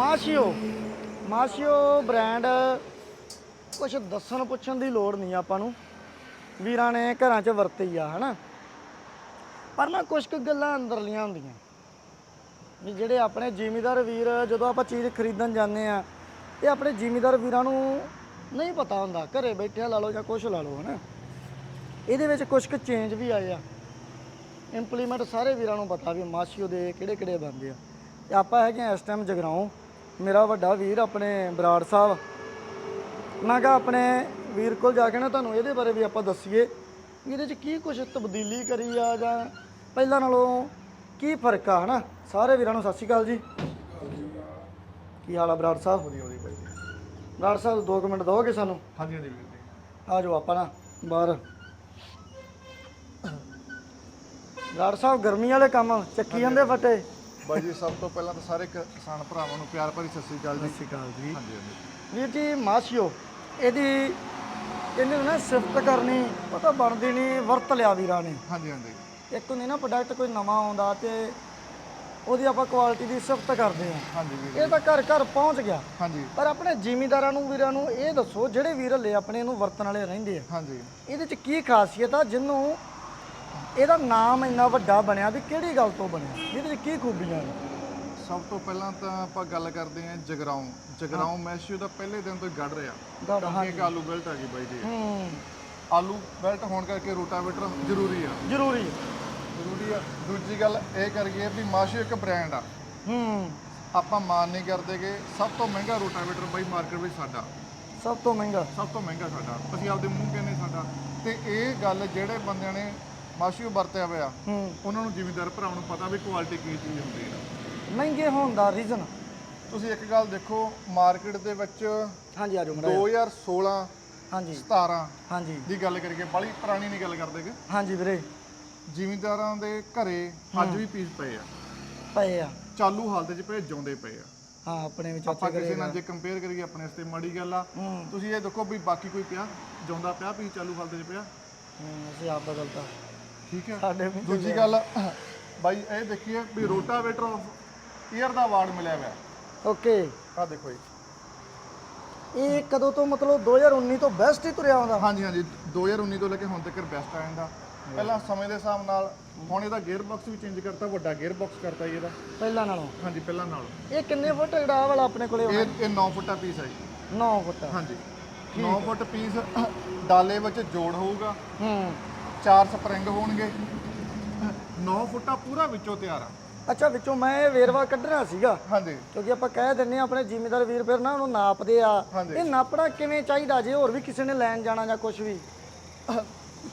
ਮਾਸ਼ੀਓ ਮਾਸ਼ੀਓ brand ਕੁਝ ਦੱਸਣ ਪੁੱਛਣ ਦੀ ਲੋੜ ਨਹੀਂ ਆਪਾਂ ਨੂੰ। ਵੀਰਾਂ ਨੇ ਘਰਾਂ 'ਚ ਵਰਤੀ ਆ, ਹਨਾ? ਪਰ ਨਾ ਕੁਝ ਕੁ ਗੱਲਾਂ ਅੰਦਰਲੀਆਂ ਹੁੰਦੀਆਂ। ਵੀ ਜਿਹੜੇ ਆਪਣੇ ਜ਼ਿਮੀਦਾਰ ਵੀਰ, ਜਦੋਂ ਆਪਾਂ ਚੀਜ਼ ਖਰੀਦਣ ਜਾਂਦੇ ਆ, ਇਹ ਆਪਣੇ ਜ਼ਿਮੀਦਾਰ ਵੀਰਾਂ ਨੂੰ ਨਹੀਂ ਪਤਾ ਹੁੰਦਾ, ਘਰੇ ਬੈਠਿਆ ਲਾ ਲਓ ਜਾਂ ਕੁਝ ਲਾ ਲਓ, ਹਨਾ? ਇਹਦੇ ਵਿੱਚ ਕੁਝ ਕੁ ਚੇਂਜ ਵੀ ਆਏ ਆ। ਇੰਪਲੀਮੈਂਟ ਸਾਰੇ ਵੀਰਾਂ ਨੂੰ ਪਤਾ ਵੀ ਮਾਸ਼ੀਓ ਦੇ ਕਿਹੜੇ ਕਿਹੜੇ ਬੰਦੇ ਆ। ਤੇ ਆਪਾਂ ਹੈਗੇ ਆ ਇਸ ਟਾਈਮ ਜਗਰਾਉਂ। ਮੇਰਾ ਵੱਡਾ ਵੀਰ ਆਪਣੇ ਬਰਾੜ ਸਾਹਿਬ। ਮੈਂ ਕਿਹਾ ਆਪਣੇ ਵੀਰ ਕੋਲ ਜਾ ਕੇ ਨਾ ਤੁਹਾਨੂੰ ਇਹਦੇ ਬਾਰੇ ਵੀ ਆਪਾਂ ਦੱਸੀਏ ਵੀ ਇਹਦੇ 'ਚ ਕੀ ਕੁਝ ਤਬਦੀਲੀ ਕਰੀ ਆ ਜਾਂ ਪਹਿਲਾਂ ਨਾਲੋਂ ਕੀ ਫ਼ਰਕ ਆ ਹਨਾ? ਸਾਰੇ ਵੀਰਾਂ ਨੂੰ ਸਤਿ ਸ਼੍ਰੀ ਅਕਾਲ ਜੀ। ਕੀ ਹਾਲ ਆ ਬਰਾੜ ਸਾਹਿਬ? ਵਧੀਆ ਵਧੀਆ ਬਾਈ। ਬਰਾੜ ਸਾਹਿਬ 2 ਮਿੰਟ ਦਿਓਗੇ ਸਾਨੂੰ? ਹਾਂਜੀ ਹਾਂਜੀ ਵੀਰ ਜੀ। ਆ ਜਾਓ ਆਪਾਂ ਨਾ ਬਾਹਰ। ਬਰਾੜ ਸਾਹਿਬ ਗਰਮੀ ਵਾਲੇ ਕੰਮ ਚੱਕੀ ਜਾਂਦੇ ਫਟੇ। ਬਾਈ ਜੀ ਸਭ ਤੋਂ ਪਹਿਲਾਂ ਤਾਂ ਸਾਰੇ ਕਿਸਾਨ ਭਰਾਵਾਂ ਨੂੰ ਪਿਆਰ ਭਰੀ ਸਤਿ ਸ੍ਰੀ ਅਕਾਲ ਜੀ। ਸਤਿ ਸ਼੍ਰੀ ਅਕਾਲ ਜੀ। ਹਾਂਜੀ ਹਾਂਜੀ। ਵੀਰ ਜੀ ਮਾਸ਼ੀਓ ਇਹਦੀ ਕਹਿੰਦੇ ਨੇ ਸਿਫਤ ਕਰਨੀ ਪਤਾ ਬਣਦੀ ਨਹੀਂ ਵਰਤ ਲਿਆ ਵੀਰਾਂ ਨੇ। ਹਾਂਜੀ ਹਾਂਜੀ। ਇੱਕ ਹੁੰਦੀ ਨਾ ਪ੍ਰੋਡਕਟ ਕੋਈ ਨਵਾਂ ਆਉਂਦਾ ਤੇ ਉਹਦੀ ਆਪਾਂ ਕੁਆਲਿਟੀ ਦੀ ਸਿਫਤ ਕਰਦੇ ਆ ਹਾਂਜੀ ਵੀਰ ਇਹ ਤਾਂ ਘਰ ਘਰ ਪਹੁੰਚ ਗਿਆ। ਹਾਂਜੀ। ਪਰ ਆਪਣੇ ਜ਼ਿਮੀਂਦਾਰਾਂ ਨੂੰ ਵੀਰਾਂ ਨੂੰ ਇਹ ਦੱਸੋ ਜਿਹੜੇ ਵੀਰ ਹਲੇ ਆਪਣੇ ਨੂੰ ਵਰਤਣ ਵਾਲੇ ਰਹਿੰਦੇ ਆ। ਹਾਂਜੀ। ਇਹਦੇ ਚ ਕੀ ਖਾਸੀਅਤ ਆ ਜਿਹਨੂੰ ਇਹਦਾ ਨਾਮ ਇੰਨਾ ਵੱਡਾ ਬਣਿਆ ਵੀ ਕਿਹੜੀ ਗੱਲ ਤੋਂ ਬਣਿਆ? ਇਹਦੇ ਚ ਕੀ ਖੂਬੀਆਂ ਨੇ? ਸਭ ਤੋਂ ਪਹਿਲਾਂ ਤਾਂ ਆਪਾਂ ਗੱਲ ਕਰਦੇ ਹਾਂ ਜਗਰਾਉਂ। ਜਗਰਾਉਂ ਮੈਸ਼ੂ ਦਾ ਪਹਿਲੇ ਦਿਨ ਤੋਂ ਹੀ ਗੜ ਰਿਹਾ। ਗੜ ਕਿਉਂਕਿ ਇੱਕ ਆਲੂ ਬੈਲਟ ਆ ਗਈ ਬਾਈ ਜੀ। ਹੂੰ। ਆਲੂ ਬੈਲਟ ਹੋਣ ਕਰਕੇ ਰੋਟਾਵੇਟਰ ਜ਼ਰੂਰੀ ਆ। ਜ਼ਰੂਰੀ ਹੈ। ਜ਼ਰੂਰੀ ਆ। ਦੂਜੀ ਗੱਲ ਇਹ ਕਰ ਗਈ ਵੀ ਮਾਸ਼ੂ ਇੱਕ ਬ੍ਰਾਂਡ ਆ। ਹੂੰ। ਆਪਾਂ ਮਾਨ ਨਹੀਂ ਕਰਦੇ ਕਿ ਸਭ ਤੋਂ ਮਹਿੰਗਾ ਰੋਟਾਵੇਟਰ ਬਾਈ ਮਾਰਕੀਟ ਵਿੱਚ ਸਾਡਾ। ਸਭ ਤੋਂ ਮਹਿੰਗਾ। ਸਭ ਤੋਂ ਮਹਿੰਗਾ ਸਾਡਾ। ਅਸੀਂ ਆਪਦੇ ਮੂੰਹ ਕਹਿੰਦੇ ਸਾਡਾ। ਤੇ ਇਹ ਗੱਲ ਜਿਹੜੇ ਬੰਦਿਆਂ ਨੇ ਮਾਸ਼ੂ ਵਰਤਿਆ ਹੋਇਆ। ਹੂੰ। ਉਹਨਾਂ ਨੂੰ ਜ਼ਿਮੀਂਦਾਰ ਭਰਾਵਾਂ ਨੂੰ ਪਤਾ ਵੀ ਕੁਆਲਿਟੀ ਕੀ ਚੀਜ਼ ਹੁੰਦੀ ਹੈ। ਮਹਿੰਗੇ ਹੋਣ ਦਾ ਰੀਜ਼ਨ ਤੁਸੀਂ ਇੱਕ ਗੱਲ ਦੇਖੋ ਮਾਰਕੀਟ ਦੇ ਵਿੱਚ ਹਾਂਜੀ ਆ ਜਾਓ ਮੜਾ 2016 ਹਾਂਜੀ। 17 ਹਾਂਜੀ। ਦੀ ਗੱਲ ਕਰੀਏ ਬੜੀ ਪੁਰਾਣੀ ਨਹੀਂ ਗੱਲ ਕਰਦੇਗੇ ਹਾਂਜੀ ਵੀਰੇ। ਜ਼ਿਮੀਂਦਾਰਾਂ ਦੇ ਘਰੇ ਅੱਜ ਵੀ ਪੀਸ ਪਏ ਆ। ਪਏ ਆ। ਚਾਲੂ ਹਾਲਤ 'ਚ ਪਏ ਜਿਉਂਦੇ ਪਏ ਆ। ਹਾਂ ਆਪਣੇ ਵਿੱਚ ਆਪਾਂ ਕਿਸੇ ਨਾਲ ਜੇ ਕੰਪੇਅਰ ਕਰੀਏ ਆਪਣੇ ਵਾਸਤੇ ਮਾੜੀ ਗੱਲ ਆ। ਹੂੰ। ਤੁਸੀਂ ਇਹ ਦੇਖੋ ਵੀ ਬਾਕੀ ਕੋਈ ਪਿਆ ਜਿਉਂਦਾ ਪਿਆ ਪੀਸ ਚਾਲੂ ਹਾਲਤ 'ਚ ਪਿਆ। ਹੂੰ, ਅਸੀਂ ਆਪ ਬਦਲਤਾ। ਠੀਕ ਹੈ? ਸਾਡੇ ਵੀ ਦੂਜੀ ਗੱਲ ਬਾਈ ਇਹ ਦੇਖੀਏ ਵੀ ਰੋਟਾਵੇਟਰ ਆਫ ਈਅਰ ਦਾ ਅਵਾਰਡ ਮਿਲਿਆ ਹੋਇਆ। ਓਕੇ। ਆ ਦੇਖੋ ਜੀ। ਇਹ ਕਦੋਂ ਤੋਂ ਮਤਲਬ 2019 ਤੋਂ ਬੈਸਟ ਹੀ ਤੁਰਿਆ ਆਉਂਦਾ? ਹਾਂਜੀ ਹਾਂਜੀ। 2019 ਤੋਂ ਲੈ ਕੇ ਹੁਣ ਤੱਕ ਬੈਸਟ ਆ ਜਾਂਦਾ। ਪਹਿਲਾਂ ਸਮੇਂ ਦੇ ਹਿਸਾਬ ਨਾਲ ਹੁਣ ਇਹਦਾ ਗੇਅਰ ਬਾਕਸ ਵੀ ਚੇਂਜ ਕਰਤਾ ਵੱਡਾ ਗੇਅਰ ਬਾਕਸ ਕਰਤਾ ਜੀ ਇਹਦਾ। ਪਹਿਲਾਂ ਨਾਲੋਂ? ਹਾਂਜੀ ਪਹਿਲਾਂ ਨਾਲ। ਇਹ ਕਿੰਨੇ ਫੁੱਟ ਜਿਹੜਾ ਵਾਲਾ ਆਪਣੇ ਕੋਲੇ ਇਹ ਇਹ 9 ਫੁੱਟਾ ਪੀਸ ਹੈ ਜੀ। 9 ਫੁੱਟ। ਹਾਂਜੀ। 9 ਫੁੱਟ ਪੀਸ ਡਾਲੇ ਵਿੱਚ ਜੋੜ ਹੋਊਗਾ। ਹੂੰ। ਚਾਰ ਸਪਰਿੰਗ ਹੋਣਗੇ। 9 ਫੁੱਟਾ ਪੂਰਾ ਵਿੱਚੋਂ ਤਿਆਰ ਆ। ਅੱਛਾ ਵਿੱਚੋਂ ਮੈਂ ਇਹ ਵੇਰਵਾ ਕੱਢਣਾ ਸੀਗਾ। ਹਾਂਜੀ। ਕਿਉਂਕਿ ਆਪਾਂ ਕਹਿ ਦਿੰਨੇ ਆ ਆਪਣੇ ਜ਼ਿਮੀਦਾਰ ਵੀਰ ਫਿਰ ਨਾ ਉਹਨੂੰ ਨਾਪਦੇ ਆ। ਹਾਂਜੀ। ਇਹ ਨਾਪਣਾ ਕਿਵੇਂ ਚਾਹੀਦਾ ਜੇ ਹੋਰ ਵੀ ਕਿਸੇ ਨੇ ਲੈਣ ਜਾਣਾ ਜਾਂ ਕੁਝ ਵੀ?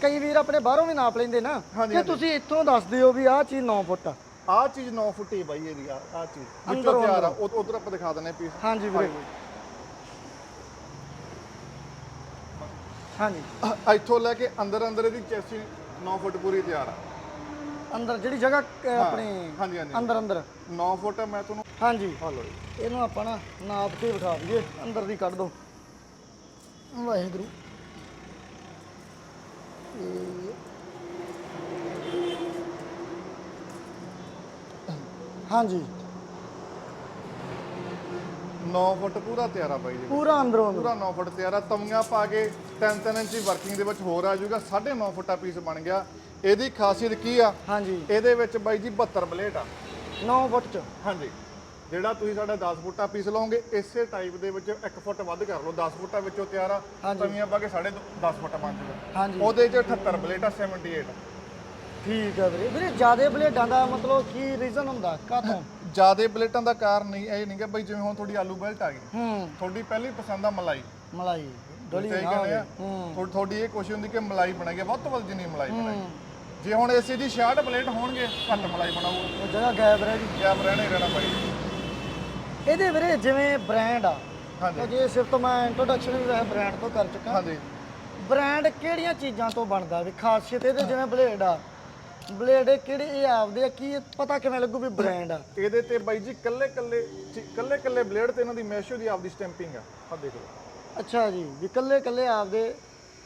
ਕਈ ਵੀਰ ਆਪਣੇ ਬਾਹਰੋਂ ਵੀ ਨਾਪ ਲੈਂਦੇ ਨਾ। ਹਾਂਜੀ, ਕਿ ਤੁਸੀਂ ਇੱਥੋਂ ਦੱਸ ਦਿਓ ਵੀ ਆਹ ਚੀਜ਼ 9 ਫੁੱਟ ਆ। ਆਹ ਚੀਜ਼ 9 ਫੁੱਟ ਹੀ ਬਾਈ ਇਹਦੀ ਆ ਆਹ ਚੀਜ਼। ਵਿੱਚੋਂ ਅੰਦਰੋਂ ਤਿਆਰ ਆ। ਉਧਰ ਆਪਾਂ ਦਿਖਾ ਦਿੰਨੇ ਪੀਸ ਹਾਂਜੀ ਵੀਰੇ। ਹਾਂਜੀ। ਇੱਥੋਂ ਲੈ ਕੇ ਅੰਦਰ ਅੰਦਰ ਇਹਦੀ ਚੈਸੀ 9 ਫੁੱਟ ਪੂਰੀ ਤਿਆਰ ਆ। ਅੰਦਰ ਜਿਹੜੀ ਜਗ੍ਹਾ ਅਹ, ਆਪਣੀ ਹਾਂਜੀ ਹਾਂਜੀ ਅੰਦਰ ਅੰਦਰ। 9 ਫੁੱਟ ਮੈਂ ਤੁਹਾਨੂੰ ਹਾਂਜੀ। ਹਲੋ ਇਹਨੂੰ ਆਪਾਂ ਨਾ ਨਾਪ ਕੇ ਵਿਖਾ ਦਈਏ ਅੰਦਰ ਦੀ ਕੱਢ ਦੋ। ਵਾਹਿਗੁਰੂ। ਇਹ- ਹਾਂਜੀ। 9 ਫੁੱਟ ਪੂਰਾ ਤਿਆਰ ਆ ਬਾਈ ਜੀ। ਪੂਰਾ ਅੰਦਰੋਂ ਅੰਦਰ। ਪੂਰਾ 9 ਫੁੱਟ ਤਿਆਰ ਆ ਤਵੀਆਂ ਪਾ ਕੇ 3-3 ਇੰਚੀ ਵਰਕਿੰਗ ਦੇ ਵਿੱਚ ਹੋਰ ਆ ਜਾਊਗਾ 9.5 ਫੁੱਟਾ ਪੀਸ ਬਣ ਗਿਆ। ਇਹਦੀ ਖਾਸੀਅਤ ਕੀ ਆ? ਹਾਂਜੀ। ਇਹਦੇ ਵਿੱਚ ਬਾਈ ਜੀ 72 ਬਲੇਟ ਆ। 9 ਫੁੱਟ ਚ। ਹਾਂਜੀ। ਜਿਹੜਾ ਤੁਸੀਂ ਸਾਡਾ 10 ਫੁੱਟਾ ਪੀਸ ਲਓਗੇ ਇਸੇ ਟਾਈਪ ਦੇ ਵਿੱਚ 1 ਫੁੱਟ ਵੱਧ ਕਰ ਲਓ। 10 ਫੁੱਟਾ ਵਿੱਚੋਂ ਤਿਆਰ ਆ। ਤਵੀਆਂ ਪਾ ਕੇ 10.5 ਫੁੱਟ ਬਣ ਜਾਊਗਾ। ਹਾਂਜੀ। ਉਹਦੇ 'ਚ 78 ਬਲੇਟ ਆ 78 ਠੀਕ ਹੈ ਵੀਰੇ। ਵੀਰੇ ਜਿਆਦੇ ਬਲੇਡਾਂ ਦਾ ਮਤਲਬ ਕੀ ਰੀਜ਼ਨ ਹੁੰਦਾ? ਕਾਹਤੋਂ? ਜਿਆਦੇ ਬਲੇਟਾਂ ਦਾ ਕਾਰਨ ਨਹੀਂ ਇਹ ਨਹੀਂਗਾ ਬਈ ਜਿਵੇਂ ਹੁਣ ਤੁਹਾਡੀ ਆਲੂ ਬੈਲਟ ਆ ਗਈ। ਹੂੰ। ਤੁਹਾਡੀ ਪਹਿਲੀ ਪਸੰਦ ਆ ਮਲਾਈ। ਮਲਾਈ। ਡਲੀ ਨਾ ਹੋਵੇ। ਹੂੰ। ਥੋੜੀ ਤੁਹਾਡੀ ਇਹ ਕੋਸ਼ਿਸ਼ ਹੁੰਦੀ ਕਿ ਮਲਾਈ ਬਣਾਈਏ ਵੱਧ ਤੋਂ ਵੱਧ ਜਿੰਨੀ ਮਲਾਈ ਬਣਾਈ ਹੂੰ। ਜੇ ਹੁਣ ਏਸੀ ਦੀ 66 ਬਲੇਟ ਹੋਣਗੇ ਘੱਟ ਮਲਾਈ ਬਣਾਊ ਉਹ ਜਗ੍ਹਾ ਗੈਪ ਰਹਿ ਗਈ। ਗੈਪ ਰਹਿਣਾ ਰਹਿਣਾ ਬਾਈ ਇਹਦੇ ਵੀਰੇ ਜਿਵੇਂ ਬ੍ਰਾਂਡ ਆ ਹਾਂਜੀ। ਤਾਂ ਜੇ ਸਿਰਫ ਮੈਂ ਇੰਟਰੋਡਕਸ਼ਨ ਵੀ ਬ੍ਰਾਂਡ ਤੋਂ ਕਰ ਚੁੱਕਾ। ਹਾਂਜੀ। ਬ੍ਰਾਂਡ ਕਿਹੜੀਆਂ ਚੀਜ਼ਾਂ ਤੋਂ ਬਣਦਾ ਵੀ ਖਾਸੀਅਤ ਇਹਦੇ ਜਿਵੇਂ ਬਲੇਡ ਆ। ਬਲੇਡ ਕਿਹੜੇ ਇਹ ਆਪਦੇ ਆ ਕੀ ਪਤਾ ਕਿਵੇਂ ਲੱਗੂ ਵੀ ਬ੍ਰਾਂਡ ਆ। ਇਹਦੇ ਤੇ ਬਾਈ ਜੀ ਕੱਲੇ ਕੱਲੇ ਕੱਲੇ ਕੱਲੇ ਬਲੇਡ ਤੇ ਇਹਨਾਂ ਦੀ ਮੈਸ਼ੋ ਦੀ ਆਪਦੀ ਸਟੈਂਪਿੰਗ ਆ। ਆ ਦੇਖੋ ਅੱਛਾ ਜੀ ਵੀ ਕੱਲੇ ਕੱਲੇ ਆਪਦੇ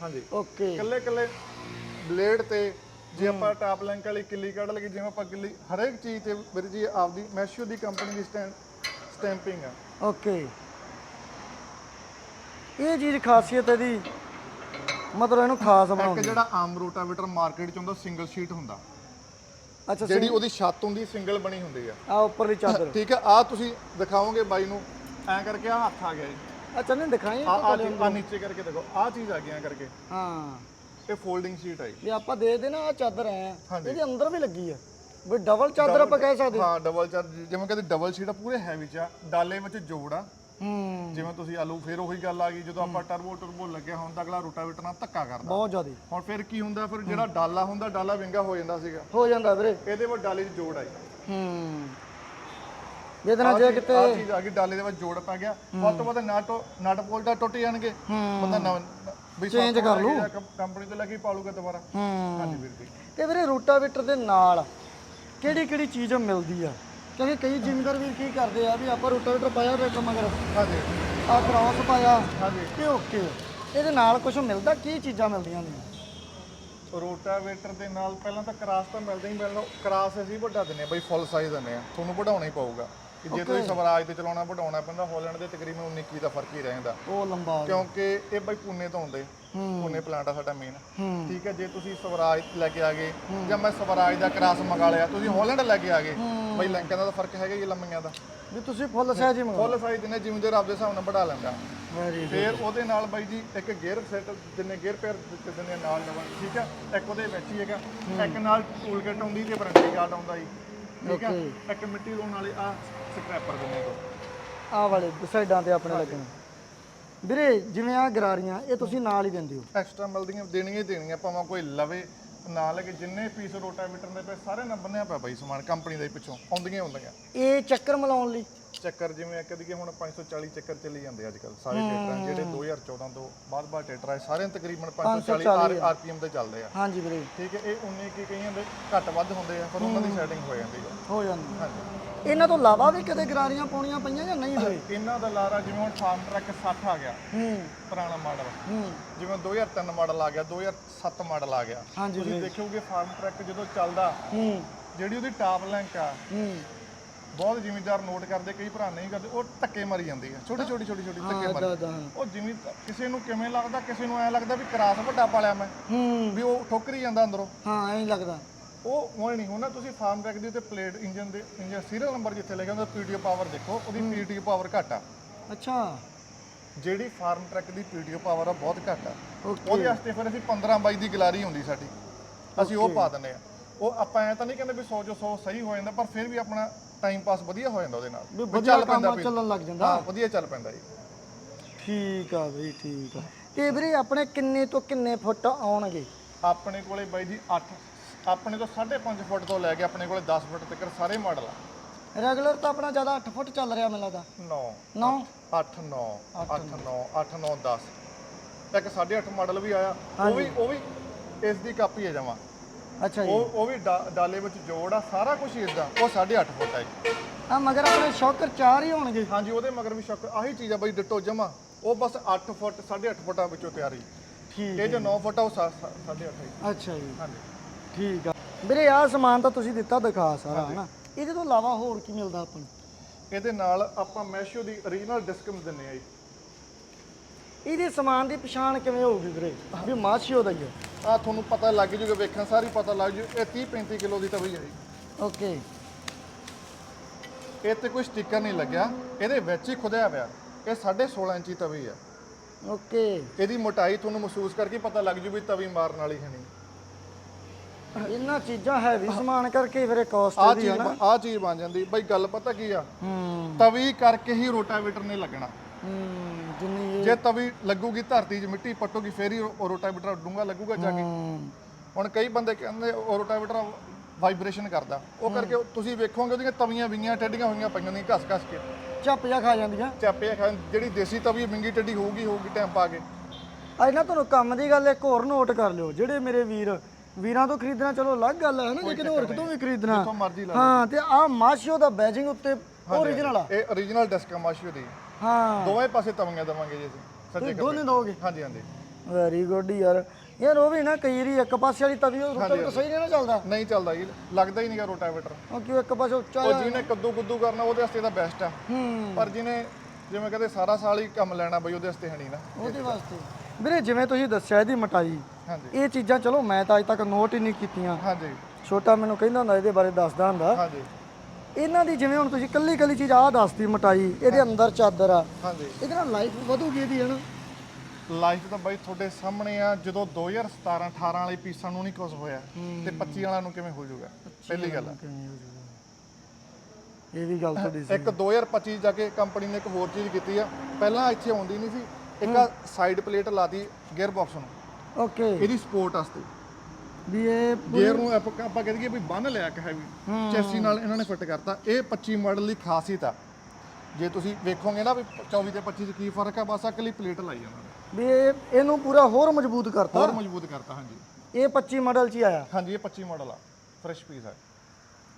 ਹਾਂਜੀ। ਓਕੇ ਕੱਲੇ ਕੱਲੇ ਬਲੇਡ ਤੇ ਜੇ ਆਪਾਂ ਟਾਪ ਲਿੰਕ ਵਾਲੀ ਕਿੱਲੀ ਕੱਢ ਲਈਏ ਜਿਵੇਂ ਆਪਾਂ ਕਿੱਲੀ ਹਰੇਕ ਚੀਜ਼ ਤੇ ਵੀਰ ਜੀ ਆਪਦੀ ਮੈਸ਼ੋ ਦੀ ਕੰਪਨੀ ਦੀ ਸਟੈਂਡ ਸਟੈਂਪਿੰਗ ਆ। ਓਕੇ ਇਹ ਚੀਜ਼ ਖਾਸੀਅਤ ਇਹਦੀ ਮਤਲਬ ਇਹਨੂੰ ਖਾਸ ਇੱਕ ਬਣਾਉਂਦੀ ਜਿਹੜਾ ਆਮ ਰੋਟਾਵੇਟਰ ਮਾਰਕੀਟ ਚ ਹੁੰਦਾ ਸਿੰਗਲ ਸ਼ੀਟ ਹੁੰਦਾ। ਅੱਛਾ ਜਿਹੜੀ ਉਹਦੀ ਛੱਤ ਹੁੰਦੀ ਸਿੰਗਲ ਬਣੀ ਹੁੰਦੀ ਆ। ਆ ਉੱਪਰਲੀ ਚਾਦਰ। ਠੀਕ ਹੈ ਆ ਤੁਸੀਂ ਦਿਖਾਓਗੇ ਬਾਈ ਨੂੰ। ਐ ਕਰਕੇ ਆ ਹੱਥ ਆ ਗਿਆ ਜੀ। ਅੱਛਾ ਨਹੀਂ ਦਿਖਾਈ ਆ ਆ ਆ ਨੀਚੇ ਕਰਕੇ ਦੇਖੋ ਆ ਚੀਜ਼ ਆ ਗਈ ਐ ਕਰਕੇ। ਹਾਂ। ਇਹ ਫੋਲਡਿੰਗ ਸ਼ੀਟ ਆਈ ਵੀ ਆਪਾਂ ਦੇ ਦੇ ਨਾ ਆ ਚਾਦਰ ਐ ਹਾਂਜੀ। ਇਹਦੇ ਅੰਦਰ ਵੀ ਲੱਗੀ ਆ। ਵੀ ਡਬਲ ਚਾਦਰ ਆਪਾਂ ਕਹਿ ਸਕਦੇ ਹਾਂ। ਡਬਲ ਚਾਰ ਜਿਵੇਂ ਕਹਿੰਦੇ ਡਬਲ ਸ਼ੀਟ ਆ ਪੂਰੇ ਹੈਵੀ ਚ ਆ। ਡਾਲੇ ਵਿੱਚ ਜੋੜ ਆ। ਹੂੰ। ਜਿਵੇਂ ਤੁਸੀਂ ਆਲੂ ਫਿਰ ਉਹੀ ਗੱਲ ਆ ਗਈ ਜਦੋਂ ਆਪਾਂ ਟਰਬੋ ਟਰਬੋ ਲੱਗਿਆ ਹੁਣ ਤਾਂ ਅਗਲਾ ਰੋਟਾਵੇਟਰ ਨਾਲ ਧੱਕਾ ਕਰਦਾ। ਬਹੁਤ ਜ਼ਿਆਦਾ। ਹੁਣ ਫਿਰ ਕੀ ਹੁੰਦਾ ਫਿਰ ਜਿਹੜਾ ਡਾਲਾ ਹੁੰਦਾ ਡਾਲਾ ਵਿੰਗਾ ਹੋ ਜਾਂਦਾ ਸੀਗਾ। ਹੋ ਜਾਂਦਾ ਵੀਰੇ। ਇਹਦੇ ਵਿੱਚ ਡਾਲੇ 'ਚ ਜੋੜ ਆਈ ਹੂੰ। ਜਿਹਦੇ ਨਾਲ ਜੇ ਕਿਤੇ ਆ ਚੀਜ਼ ਆ ਗਈ ਡਾਲੇ ਦੇ ਵਿੱਚ ਜੋੜ ਪੈ ਗਿਆ। ਵੱਧ ਤੋਂ ਵੱਧ ਨਟ ਨਟ ਪੋਲਟਾ ਟੁੱਟ ਜਾਣਗੇ। ਬੰਦਾ ਨਵਾਂ ਵੀ Change ਕਰ ਲੂ। ਕੰਪਨੀ ਤੋਂ ਲੈ ਕੇ ਹੀ ਪਾ ਲੂਗਾ ਦੁਬਾਰਾ। ਹੂੰ। ਹਾਂਜੀ ਵੀਰ ਜੀ। ਤੇ ਵੀਰੇ ਰੂਟਾਵੇਟਰ ਦੇ ਨਾਲ ਕਿਹੜੀ ਕਿਹੜੀ ਚੀਜ਼ ਮਿਲਦੀ ਆ? ਕਿਉਂਕਿ ਕਈ ਜ਼ਿਮੀਂਦਾਰ ਵੀਰ ਕੀ ਕਰਦੇ ਆ ਵੀ ਆਪਾਂ ਰੂਟਾਵੇਟਰ ਪਾਇਆ ਰੇਟ ਮਗਰ। ਹਾਂਜੀ। ਆ ਕ੍ਰਾਸ ਪਾਇਆ। ਹਾਂਜੀ। ਤੇ ਓਕੇ ਇਹਦੇ ਨਾਲ ਕੁਝ ਮਿਲਦਾ? ਕੀ ਚੀਜ਼ਾਂ ਮਿਲਦੀਆਂ ਨੇ? ਰੋਟਾਵੇਟਰ ਦੇ ਨਾਲ ਪਹਿਲਾਂ ਤਾਂ ਕਰਾਸ ਤਾਂ ਮਿਲਦਾ ਹੀ ਮਿਲਦਾ ਕਰਾਸ ਅਸੀਂ ਵੱਡਾ ਦਿੰਨੇ ਆ ਬਈ ਫੁੱਲ ਸਾਈਜ਼ ਦਿੰਨੇ ਆ ਤੁਹਾਨੂੰ ਵਧਾਉਣਾ ਹੀ ਪਊਗਾ। ਕਿ ਜੇ ਤੁਸੀਂ ਸਵਰਾਜ ਤੇ ਚਲਾਉਣਾ ਵਧਾਉਣਾ ਪੈਂਦਾ ਹਾਲੈਂਡ ਦੇ ਤਕਰੀਬਨ 19 ਕੀ ਦਾ ਫ਼ਰਕ ਹੀ ਰਹਿੰਦਾ। ਉਹ ਲੰਬਾ ਹੋ ਗਿਆ। ਕਿਉਂਕਿ ਇਹ ਬਈ ਪੂਨੇ ਤੋਂ ਆਉਂਦੇ। ਪੂਨੇ ਪਲਾਂਟ ਆ ਸਾਡਾ ਮੇਨ ਹੂੰ। ਠੀਕ ਹੈ ਜੇ ਤੁਸੀਂ ਸਵਰਾਜ ਲੈ ਕੇ ਆ ਗਏ ਜਾਂ ਮੈਂ ਸਵਰਾਜ ਦਾ ਕਰਾਸ ਮੰਗਾ ਲਿਆ ਤੁਸੀਂ ਹਾਲੈਂਡ ਲੈ ਕੇ ਆ ਗਏ। ਬਈ ਲੈਂਕਾਂ ਦਾ ਤਾਂ ਫ਼ਰਕ ਹੈਗਾ ਹੀ ਲੰਮੀਆਂ ਦਾ। ਵੀ ਤੁਸੀਂ ਫੁੱਲ ਸਾਈਜ਼ ਹੀ ਮੰਗਾਓ। ਫੁੱਲ ਸਾਈਜ਼ ਦਿੰਨੇ ਜਿਵੇਂ ਦੇ ਆਪਦੇ ਹਿਸਾਬ ਨਾਲ ਵਧਾ ਲੈਂਦਾ। ਵੈਰੀ ਫਿਰ ਉਹਦੇ ਨਾਲ ਬਾਈ ਜੀ ਇੱਕ ਗੇਅਰ ਸੈਟ ਜਿੰਨੇ ਗੇਅਰ ਪੇਅਰ ਦਿੱਤੇ ਦਿੰਦੇ ਆ ਨਾਲ ਡਬਲ ਠੀਕ ਹੈ? ਇੱਕ ਉਹਦੇ ਵਿੱਚ ਹੀ ਹੈਗਾ। ਇੱਕ ਨਾਲ ਟੂਲ ਕਿਟ ਆਉਂਦੀ ਤੇ ਵਾਰੰਟੀ ਕਾਰਡ ਆਉਂਦਾ ਜੀ। ਠੀਕ ਹੈ? ਇੱਕ ਮਿੱਟੀ ਲਾਉਣ ਵਾਲੇ ਆ ਸਕ੍ਰੈਪਰ ਦਿੰਦੇ ਕੋ ਆਹ ਵਾਲੇ ਸਾਈਡਾਂ ਤੇ ਆਪਣੇ ਲੱਗਣੇ। ਵੀਰੇ ਜਿਵੇਂ ਆ ਗਰਾਰੀਆਂ ਇਹ ਤੁਸੀਂ ਨਾਲ ਹੀ ਦਿੰਦੇ ਹੋ? ਐਕਸਟਰਾ ਮਿਲਦੀਆਂ ਦੇਣੀਆਂ ਹੀ ਦੇਣੀਆਂ ਭਾਵੇਂ ਕੋਈ ਲਵੇ ਨਾ ਲਗੇ ਜਿੰਨੇ ਪੀਸ ਰੋਟਾਵੇਟਰ ਦੇ ਪਏ ਸਾਰੇ ਨਾ ਬੰਨਿਆ ਪਿਆ ਬਾਈ ਸਮਾਨ ਕੰਪਨੀ ਦੇ ਪਿੱਛੋਂ ਆਉਂਦੀਆਂ ਹੀ ਆਉਂਦੀਆਂ। ਇਹ ਚੱਕਰ ਮਿਲਾਉਣ ਲਈ ਚੱਕਰ ਜਿਵੇਂ ਇੱਕ ਦੀਏ ਹੁਣ 540 ਚੱਕਰ ਚੱਲੀ ਜਾਂਦੇ ਅੱਜ ਕੱਲ ਸਾਰੇ ਟਰੈਕਟਰਾਂ ਜਿਹੜੇ 2014 ਤੋਂ ਬਾਅਦ ਬਾਅਦ ਟਰੈਕਟਰ ਆਏ ਸਾਰੇ ਤਕਰੀਬਨ 540 ਆਰਪੀਐਮ ਤੇ ਚੱਲਦੇ ਆ। ਹਾਂਜੀ ਵੀਰੇ। ਠੀਕ ਹੈ ਇਹ 19 ਕੀ ਕਈਆਂ ਦੇ ਘੱਟ ਵੱਧ ਹੁੰਦੇ ਆ ਪਰ ਉਹਨਾਂ ਦੀ ਸੈਟਿੰਗ ਹੋ ਜਾਂਦੀ ਹੈ ਹੋ ਜਾਂਦਾ ਹਾਂਜੀ। ਇਹਨਾਂ ਤੋਂ ਇਲਾਵਾ ਵੀ ਕਦੇ ਗਰਾਰੀਆਂ ਪਾਉਣੀਆਂ ਪਈਆਂ ਜਾਂ ਨਹੀਂ ਹੋਏ ਇਹਨਾਂ ਦਾ ਲਾਰਾ ਜਿਵੇਂ ਹੁਣ ਫਾਰਮ ਟਰੱਕ 60 ਆ ਗਿਆ ਹੂੰ। ਪੁਰਾਣਾ ਮਾਡਲ ਹੂੰ। ਜਿਵੇਂ 2003 ਮਾਡਲ ਆ ਗਿਆ 2007 ਮਾਡਲ ਆ ਗਿਆ। ਹਾਂਜੀ ਤੁਸੀਂ ਦੇਖੋਗੇ ਫਾਰਮ ਟਰੱਕ ਜਦੋਂ ਚੱਲਦਾ ਹੂੰ। ਜਿਹੜੀ ਉਹਦੀ ਟਾਪ ਲੈਂਕ ਆ ਹੂੰ। ਬਹੁਤ ਜ਼ਿਮੀਂਦਾਰ ਨੋਟ ਕਰਦੇ ਕਈ ਭਰਾ ਨਹੀਂ ਕਰਦੇ ਉਹ ਧੱਕੇ ਮਾਰੀ ਜਾਂਦੀ ਹੈ ਛੋਟੀ ਛੋਟੀ ਛੋਟੀ ਛੋਟੀ ਧੱਕੇ ਮਾਰੀ। ਉਹ ਜਿਵੇਂ ਕਿਸੇ ਨੂੰ ਕਿਵੇਂ ਲੱਗਦਾ ਕਿਸੇ ਨੂੰ ਐ ਲੱਗਦਾ ਵੀ ਕਰਾਸ ਵੱਡਾ ਪਾਲਿਆ ਮੈਂ ਹੂੰ। ਵੀ ਉਹ ਠੋਕਰੀ ਜਾਂਦਾ ਅੰਦਰੋਂ। ਹਾਂ ਐਂ ਲੱਗਦਾ। ਉਹ ਉਹ ਨਹੀਂ ਹੁੰਦਾ ਤੁਸੀਂ ਫਾਰਮ ਟਰੈਕ ਦੇ ਉੱਤੇ ਪਲੇਟ ਇੰਜਨ ਦੇ ਇੰਜਨ ਸੀਰੀਅਲ ਨੰਬਰ ਜਿੱਥੇ ਲਿਖਿਆ ਹੁੰਦਾ ਪੀਟੀਓ ਪਾਵਰ ਦੇਖੋ ਉਹਦੀ ਪੀਟੀਓ ਪਾਵਰ ਘੱਟ ਆ। ਅੱਛਾ। ਜਿਹੜੀ ਫਾਰਮ ਟਰੈਕ ਦੀ ਪੀਟੀਓ ਪਾਵਰ ਆ ਬਹੁਤ ਘੱਟ ਆ। ਉਹਦੇ ਵਾਸਤੇ ਫਿਰ ਅਸੀਂ 15 ਬਾਈ ਦੀ ਗਲਾਰੀ ਹੁੰਦੀ ਸਾਡੀ। ਅਸੀਂ ਉਹ ਪਾ ਦਿੰਦੇ ਆ। ਉਹ ਆਪਾਂ ਐ ਤਾਂ ਨਹੀਂ ਕਹਿੰਦੇ ਵੀ 100 ਜੋ 100 ਸਹੀ ਹੋ ਜਾਂਦਾ ਪਰ ਫਿਰ ਵੀ ਆਪਣਾ ਟਾਈਮ ਪਾਸ ਵਧੀਆ ਹੋ ਜਾਂਦਾ ਉਹਦੇ ਨਾਲ। ਵੀ ਵਧੀਆ ਚੱਲ ਪੈਂਦਾ ਕੰਮ ਵੀ। ਚੱਲਣ ਲੱਗ ਜਾਂਦਾ। ਹਾਂ ਵਧੀਆ ਚੱਲ ਪੈਂਦਾ ਜੀ। ਠੀਕ ਆ ਬਈ ਠੀਕ ਆ। ਤੇ ਵੀਰੇ ਆਪਣੇ ਕਿੰਨੇ ਤੋਂ ਕਿੰਨੇ ਫੁੱਟ ਆਉਣਗੇ? ਆਪਣੇ ਕੋਲੇ ਬਾਈ ਜੀ 8 ਆਪਣੇ ਤੋਂ 5.5 ਫੁੱਟ ਤੋਂ ਲੈ ਕੇ ਆਪਣੇ ਕੋਲੇ 10 ਫੁੱਟ ਤੱਕ ਸਾਰੇ ਮਾਡਲ ਆ। ਰੈਗੂਲਰ ਤਾਂ ਆਪਣਾ ਜ਼ਿਆਦਾ 8 ਫੁੱਟ ਚੱਲ ਰਿਹਾ ਮੈਨੂੰ ਲੱਗਦਾ। 9 9 8 9 8 9 8 9 10 ਇੱਕ 8.5 ਮਾਡਲ ਵੀ ਆਇਆ। ਉਹ ਵੀ ਉਹ ਵੀ ਇਸ ਦੀ ਕਾਪੀ ਹੈ ਜਮਾ। ਅੱਛਾ ਜੀ। ਉਹ ਉਹ ਵੀ ਡਾ- ਡਾਲੇ ਵਿੱਚ ਜੋੜ ਆ ਸਾਰਾ ਕੁਝ ਇਸ ਦਾ ਉਹ 8.5 ਫੁੱਟ ਹੈ ਜੀ। ਆ ਮਗਰ ਆਪਣੇ ਸ਼ੌਕਰ ਚਾਰ ਹੀ ਹੋਣਗੇ। ਹਾਂਜੀ ਉਹਦੇ ਮਗਰ ਵੀ ਸ਼ੱਕ ਆਹੀ ਚੀਜ਼ ਆ ਬਈ ਡਿੱਟੋ ਜਮਾ। ਉਹ ਬਸ 8 ਫੁੱਟ 8.5 ਫੁੱਟਾਂ ਵਿੱਚੋਂ ਤਿਆਰੀ ਠੀਕ ਇਹ ਜੋ 9 ਫੁੱਟ ਆ ਉਹ 8.5 ਹੈ ਅੱਛਾ ਜੀ। ਹਾਂਜੀ। ਠੀਕ ਆ। ਵੀਰੇ ਆਹ ਸਮਾਨ ਤਾਂ ਤੁਸੀਂ ਦਿੱਤਾ ਦਿਖਾ ਸਾਰਾ ਹਨਾ? ਇਹਦੇ ਤੋਂ ਇਲਾਵਾ ਹੋਰ ਕੀ ਮਿਲਦਾ ਆਪਾਂ ਨੂੰ? ਇਹਦੇ ਨਾਲ ਆਪਾਂ ਮੈਸ਼ੋ ਦੀ ਓਰੀਜਨਲ ਡਿਸਕਮ ਦਿੰਨੇ ਆ ਜੀ। ਇਹਦੇ ਸਮਾਨ ਦੀ ਪਛਾਣ ਕਿਵੇਂ ਹੋਊਗੀ ਵੀਰੇ? ਵੀ ਮਾਸ਼ੀਓ ਦਾ ਹੀ ਹੈ। ਆ ਤੁਹਾਨੂੰ ਪਤਾ ਲੱਗ ਜੂਗਾ ਵੇਖਣ ਸਾਰੀ ਪਤਾ ਲੱਗ ਜੂ। ਇਹ 30 35 ਕਿਲੋ ਦੀ ਤਵੀ ਹੈ ਓਕੇ। ਇਹ ਤੇ ਕੋਈ ਸਟicker ਨਹੀਂ ਲੱਗਿਆ। ਇਹਦੇ ਵਿੱਚ ਹੀ ਖੁਦਿਆ ਪਿਆ। ਇਹ 16.5 ਇੰਚੀ ਤਵੀ ਹੈ। ਓਕੇ। ਇਹਦੀ ਮੋਟਾਈ ਤੁਹਾਨੂੰ ਮਹਿਸੂਸ ਕਰਕੇ ਪਤਾ ਲੱਗ ਜੂ ਵੀ ਤਵੀ ਮਾਰਨ ਵਾਲੀ ਹੈ ਨਹੀਂ। ਇਹਨਾਂ ਚੀਜ਼ਾਂ ਹੈਵੀ ਸਮਾਨ ਕਰਕੇ ਵੀਰੇ ਕਾਸਟ ਆ ਦੀ ਚੀਜ਼ ਹੈ ਨਾ ਆ ਚੀਜ਼ ਬਣ ਜਾਂਦੀ। ਬਈ ਗੱਲ ਪਤਾ ਕੀ ਆ? ਹੂੰ। ਤਵੀ ਕਰਕੇ ਹੀ ਰੋਟਾਵੇਟਰ ਨੇ ਲੱਗਣਾ। ਹੂੰ। ਜੇ ਤਵੀ ਲੱਗੂਗੀ ਧਰਤੀ 'ਚ ਮਿੱਟੀ ਪੱਟੂਗੀ ਫੇਰ ਹੀ ਉਹ ਰੋਟਾਵੇਟਰ ਡੂੰਗਾ ਲੱਗੂਗਾ ਜਾ ਕੇ। ਹੁਣ ਕਈ ਬੰਦੇ ਕਹਿੰਦੇ ਉਹ ਰੋਟਾਵੇਟਰ ਵਾਈਬ੍ਰੇਸ਼ਨ ਕਰਦਾ। ਉਹ ਕਰਕੇ ਤੁਸੀਂ ਵੇਖੋਗੇ ਉਹਦੀਆਂ ਤਵੀਆਂ ਵਿੰਗੀਆਂ ਟੇਡੀਆਂ ਹੋਈਆਂ ਪਈਆਂ ਨੇ ਘਸ ਘਸ ਕੇ। ਜਾ ਖਾ ਜਾਂਦੀਆਂ। ਚਾਪੇ ਖਾਣ ਜਿਹੜੀ ਦੇਸੀ ਤਵੀ ਵਿੰਗੀ ਟੇਡੀ ਹੋਊਗੀ ਹੋਊਗੀ ਟਾਈਮ ਪਾ ਕੇ। ਆ ਇਹਨਾਂ ਤੁਹਾਨੂੰ ਕੰਮ ਦੀ ਗੱਲ ਇੱਕ ਹੋਰ ਨੋਟ ਕਰ ਲਿਓ ਜਿਹੜੇ ਮੇਰੇ ਵੀਰ ਵੀਰਾਂ ਤੋਂ ਖਰੀਦਣਾ ਚਲੋ ਅਲੱਗ ਗੱਲ ਹੈ ਨਾ ਜੇ ਕਿਤੇ ਹੋਰ ਕਿਤੋਂ ਵੀ ਖਰੀਦਣਾ। ਹਾਂ ਤੇ ਆ ਮਾਸ਼ੀਓ ਦਾ ਬੈਜਿੰਗ ਉੱਤੇ ਓਰੀਜਨਲ ਆ। ਇਹ origignal ਡਿਸਕ ਮਾਸ਼ੀਓ ਦੀ ਹਾਂ। ਦੋਵੇਂ ਪਾਸੇ ਤਵੀਆਂ ਦਵਾਂਗੇ ਜੀ ਅਸੀਂ ਸੱਜੇ ਤੁਸੀਂ ਦੋਨੇ ਦੋਗੇ ਹਾਂਜੀ ਹਾਂਜੀ। ਵੈਰੀ ਗੁੱਡ ਯਾਰ। ਯਾਰ ਉਹ ਵੀ ਨਾ ਕਈ ਵਾਰੀ ਇੱਕ ਪਾਸੇ ਵਾਲੀ ਤਵੀ ਉਹ ਰੁਕਣ ਸਹੀ ਨਹੀਂ ਨਾ ਚੱਲਦਾ। ਨਹੀਂ ਚੱਲਦਾ ਜੀ ਲੱਗਦਾ ਹੀ ਨਹੀਂਗਾ ਰੋਟਾਵੇਟਰ। ਉਹ ਕਿਉਂ ਇੱਕ ਪਾਸੇ ਉੱਚਾ ਉਹ ਜਿਹਨੇ ਕੱਦੂ ਕੁੱਦੂ ਕਰਨਾ ਉਹਦੇ ਵਾਸਤੇ ਤਾਂ ਬੈਸਟ ਆ। ਹੂੰ। ਪਰ ਜਿਹਨੇ ਜਿਵੇਂ ਕਹਿੰਦੇ ਸਾਰਾ ਸਾਲ ਹੀ ਕੰਮ ਲੈਣਾ ਬਈ ਉਹਦੇ ਵਾਸਤੇ ਹੈ ਨਹੀਂ ਨਾ। ਉਹਦੇ ਵਾਸਤੇ। ਵੀਰੇ ਜਿਵੇਂ ਤੁਸੀਂ ਦੱਸਿਆ ਇਹਦੀ ਮਟਾਈ ਹਾਂਜੀ। ਇਹ ਚੀਜ਼ਾਂ ਚਲੋ ਮੈਂ ਤਾਂ ਅੱਜ ਤੱਕ ਨੋਟ ਹੀ ਨਹੀਂ ਕੀਤੀਆਂ। ਹਾਂਜੀ। ਛੋਟਾ ਮੈਨੂੰ ਕਹਿੰਦਾ ਹੁੰਦਾ ਇਹਦੇ ਬਾਰੇ ਦੱਸਦਾ ਹੁੰਦਾ। ਹਾਂਜੀ। ਇਹਨਾਂ ਦੀ ਜਿਵੇਂ ਹੁਣ ਤੁਸੀਂ ਕੱਲੀ ਕੱਲੀ ਚੀਜ਼ ਆਹ ਦੱਸਤੀ ਮਟਾਈ ਇਹਦੇ ਅੰਦਰ ਚਾਦਰ ਆ। ਹਾਂਜੀ। ਇਹਦੇ ਨਾਲ ਲਾਈਫ ਵਧੂਗੀ ਇਹਦੀ ਹਨਾ ਲਾਈਫ ਤਾਂ ਬਾਈ ਤੁਹਾਡੇ ਸਾਹਮਣੇ ਆ ਜਦੋਂ 2017 18 ਵਾਲੇ ਪੀਸਾਂ ਨੂੰ ਨਹੀਂ ਕੁਝ ਹੋਇਆ ਤੇ 25 ਵਾਲਾ ਨੂੰ ਕਿਵੇਂ ਹੋ ਜਾਊਗਾ? ਪਹਿਲੀ ਗੱਲ ਆ। ਇਹ ਵੀ ਗੱਲ ਤੁਹਾਡੀ ਇੱਕ 2025 ਜਾ ਕੇ ਕੰਪਨੀ ਨੇ ਇੱਕ ਹੋਰ ਚੀਜ਼ ਕੀਤੀ ਆ ਪਹਿਲਾਂ ਇੱਥੇ ਆਉਂਦੀ ਨਹੀਂ ਸੀ ਇੱਕ ਸਾਈਡ ਪਲੇਟ ਲਾਤੀ ਗੇਅਰ ਬਾਕਸ ਨੂੰ। ਓਕੇ ਇਹਦੀ ਸਪੋਰਟ ਵਾਸਤੇ। ਵੀ ਇਹ ਗੇਅਰ ਨੂੰ ਆਪਾਂ ਆਪਾਂ ਕਹਿ ਦਈਏ ਵੀ ਬੰਨ ਲਿਆ ਕਿ ਹੈਵੀ ਚੈਸੀ ਨਾਲ ਇਹਨਾਂ ਨੇ ਫਿੱਟ ਕਰਤਾ। ਇਹ 25 ਮਾਡਲ ਦੀ ਖਾਸੀਅਤ ਆ। ਜੇ ਤੁਸੀਂ ਵੇਖੋਗੇ ਨਾ ਵੀ 24 ਤੇ 25 ਚ ਕੀ ਫ਼ਰਕ ਆ ਬਸ ਅਕਲੀ ਪਲੇਟ ਲਾਈ ਨੇ। ਵੀ ਇਹ ਇਹਨੂੰ ਪੂਰਾ ਹੋਰ ਮਜ਼ਬੂਤ ਕਰਤਾ। ਹੋਰ ਮਜ਼ਬੂਤ ਕਰਤਾ ਹਾਂਜੀ। ਇਹ 25 ਮਾਡਲ ਚ ਹੀ ਆਇਆ। ਹਾਂਜੀ ਇਹ 25 ਮਾਡਲ ਆ। ਫਰੈਸ਼ ਪੀਸ ਆ।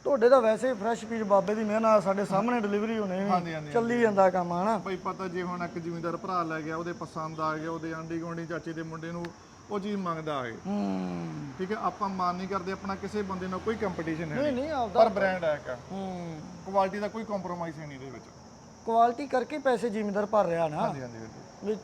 ਤੁਹਾਡੇ ਤਾਂ ਵੈਸੇ ਫਰੈਸ਼ ਪੀਸ ਬਾਬੇ ਦੀ ਮਿਹਰ ਨਾਲ ਸਾਡੇ ਸਾਹਮਣੇ ਡਿਲੀਵਰੀ ਹੋਣੇ ਹਾਂਜੀ, ਵੀ ਹਾਂਜੀ, ਚੱਲੀ ਜਾਂਦਾ ਕੰਮ ਹਨਾ? ਬਈ ਪਤਾ ਜੇ ਹੁਣ ਇੱਕ ਜ਼ਿਮੀਂਦਾਰ ਭਰਾ ਲੈ ਗਿਆ ਉਹਦੇ ਪਸੰਦ ਆ ਗਿਆ ਉਹਦੇ ਆਂਢੀ ਗੁਆਂਢੀ ਚਾਚੇ ਦੇ ਮੁੰਡੇ ਨੂੰ ਉਹ ਚੀਜ਼ ਮੰਗਦਾ ਹੈ ਹੂੰ। ਠੀਕ ਹੈ ਆਪਾਂ ਮਾਨ ਨਹੀਂ ਕਰਦੇ ਆਪਣਾ ਕਿਸੇ ਬੰਦੇ ਨਾਲ ਕੋਈ ਕੰਪੀਟੀਸ਼ਨ ਹੈ ਨਹੀਂ ਨਹੀਂ ਆਪਦਾ ਪਰ ਬ੍ਰਾਂਡ ਹੈ ਇੱਕ। ਹੂੰ। ਕੁਆਲਿਟੀ ਦਾ ਕੋਈ ਕੰਪਰੋਮਾਈਜ਼ ਹੈ ਨਹੀਂ ਇਹਦੇ ਵਿੱਚ। ਕੁਆਲਿਟੀ ਕਰਕੇ ਪੈਸੇ ਜ਼ਿਮੀਂਦਾਰ ਭਰ ਰਿਹਾ ਨਾ। ਹਾਂਜੀ ਹਾਂਜੀ ਵੀ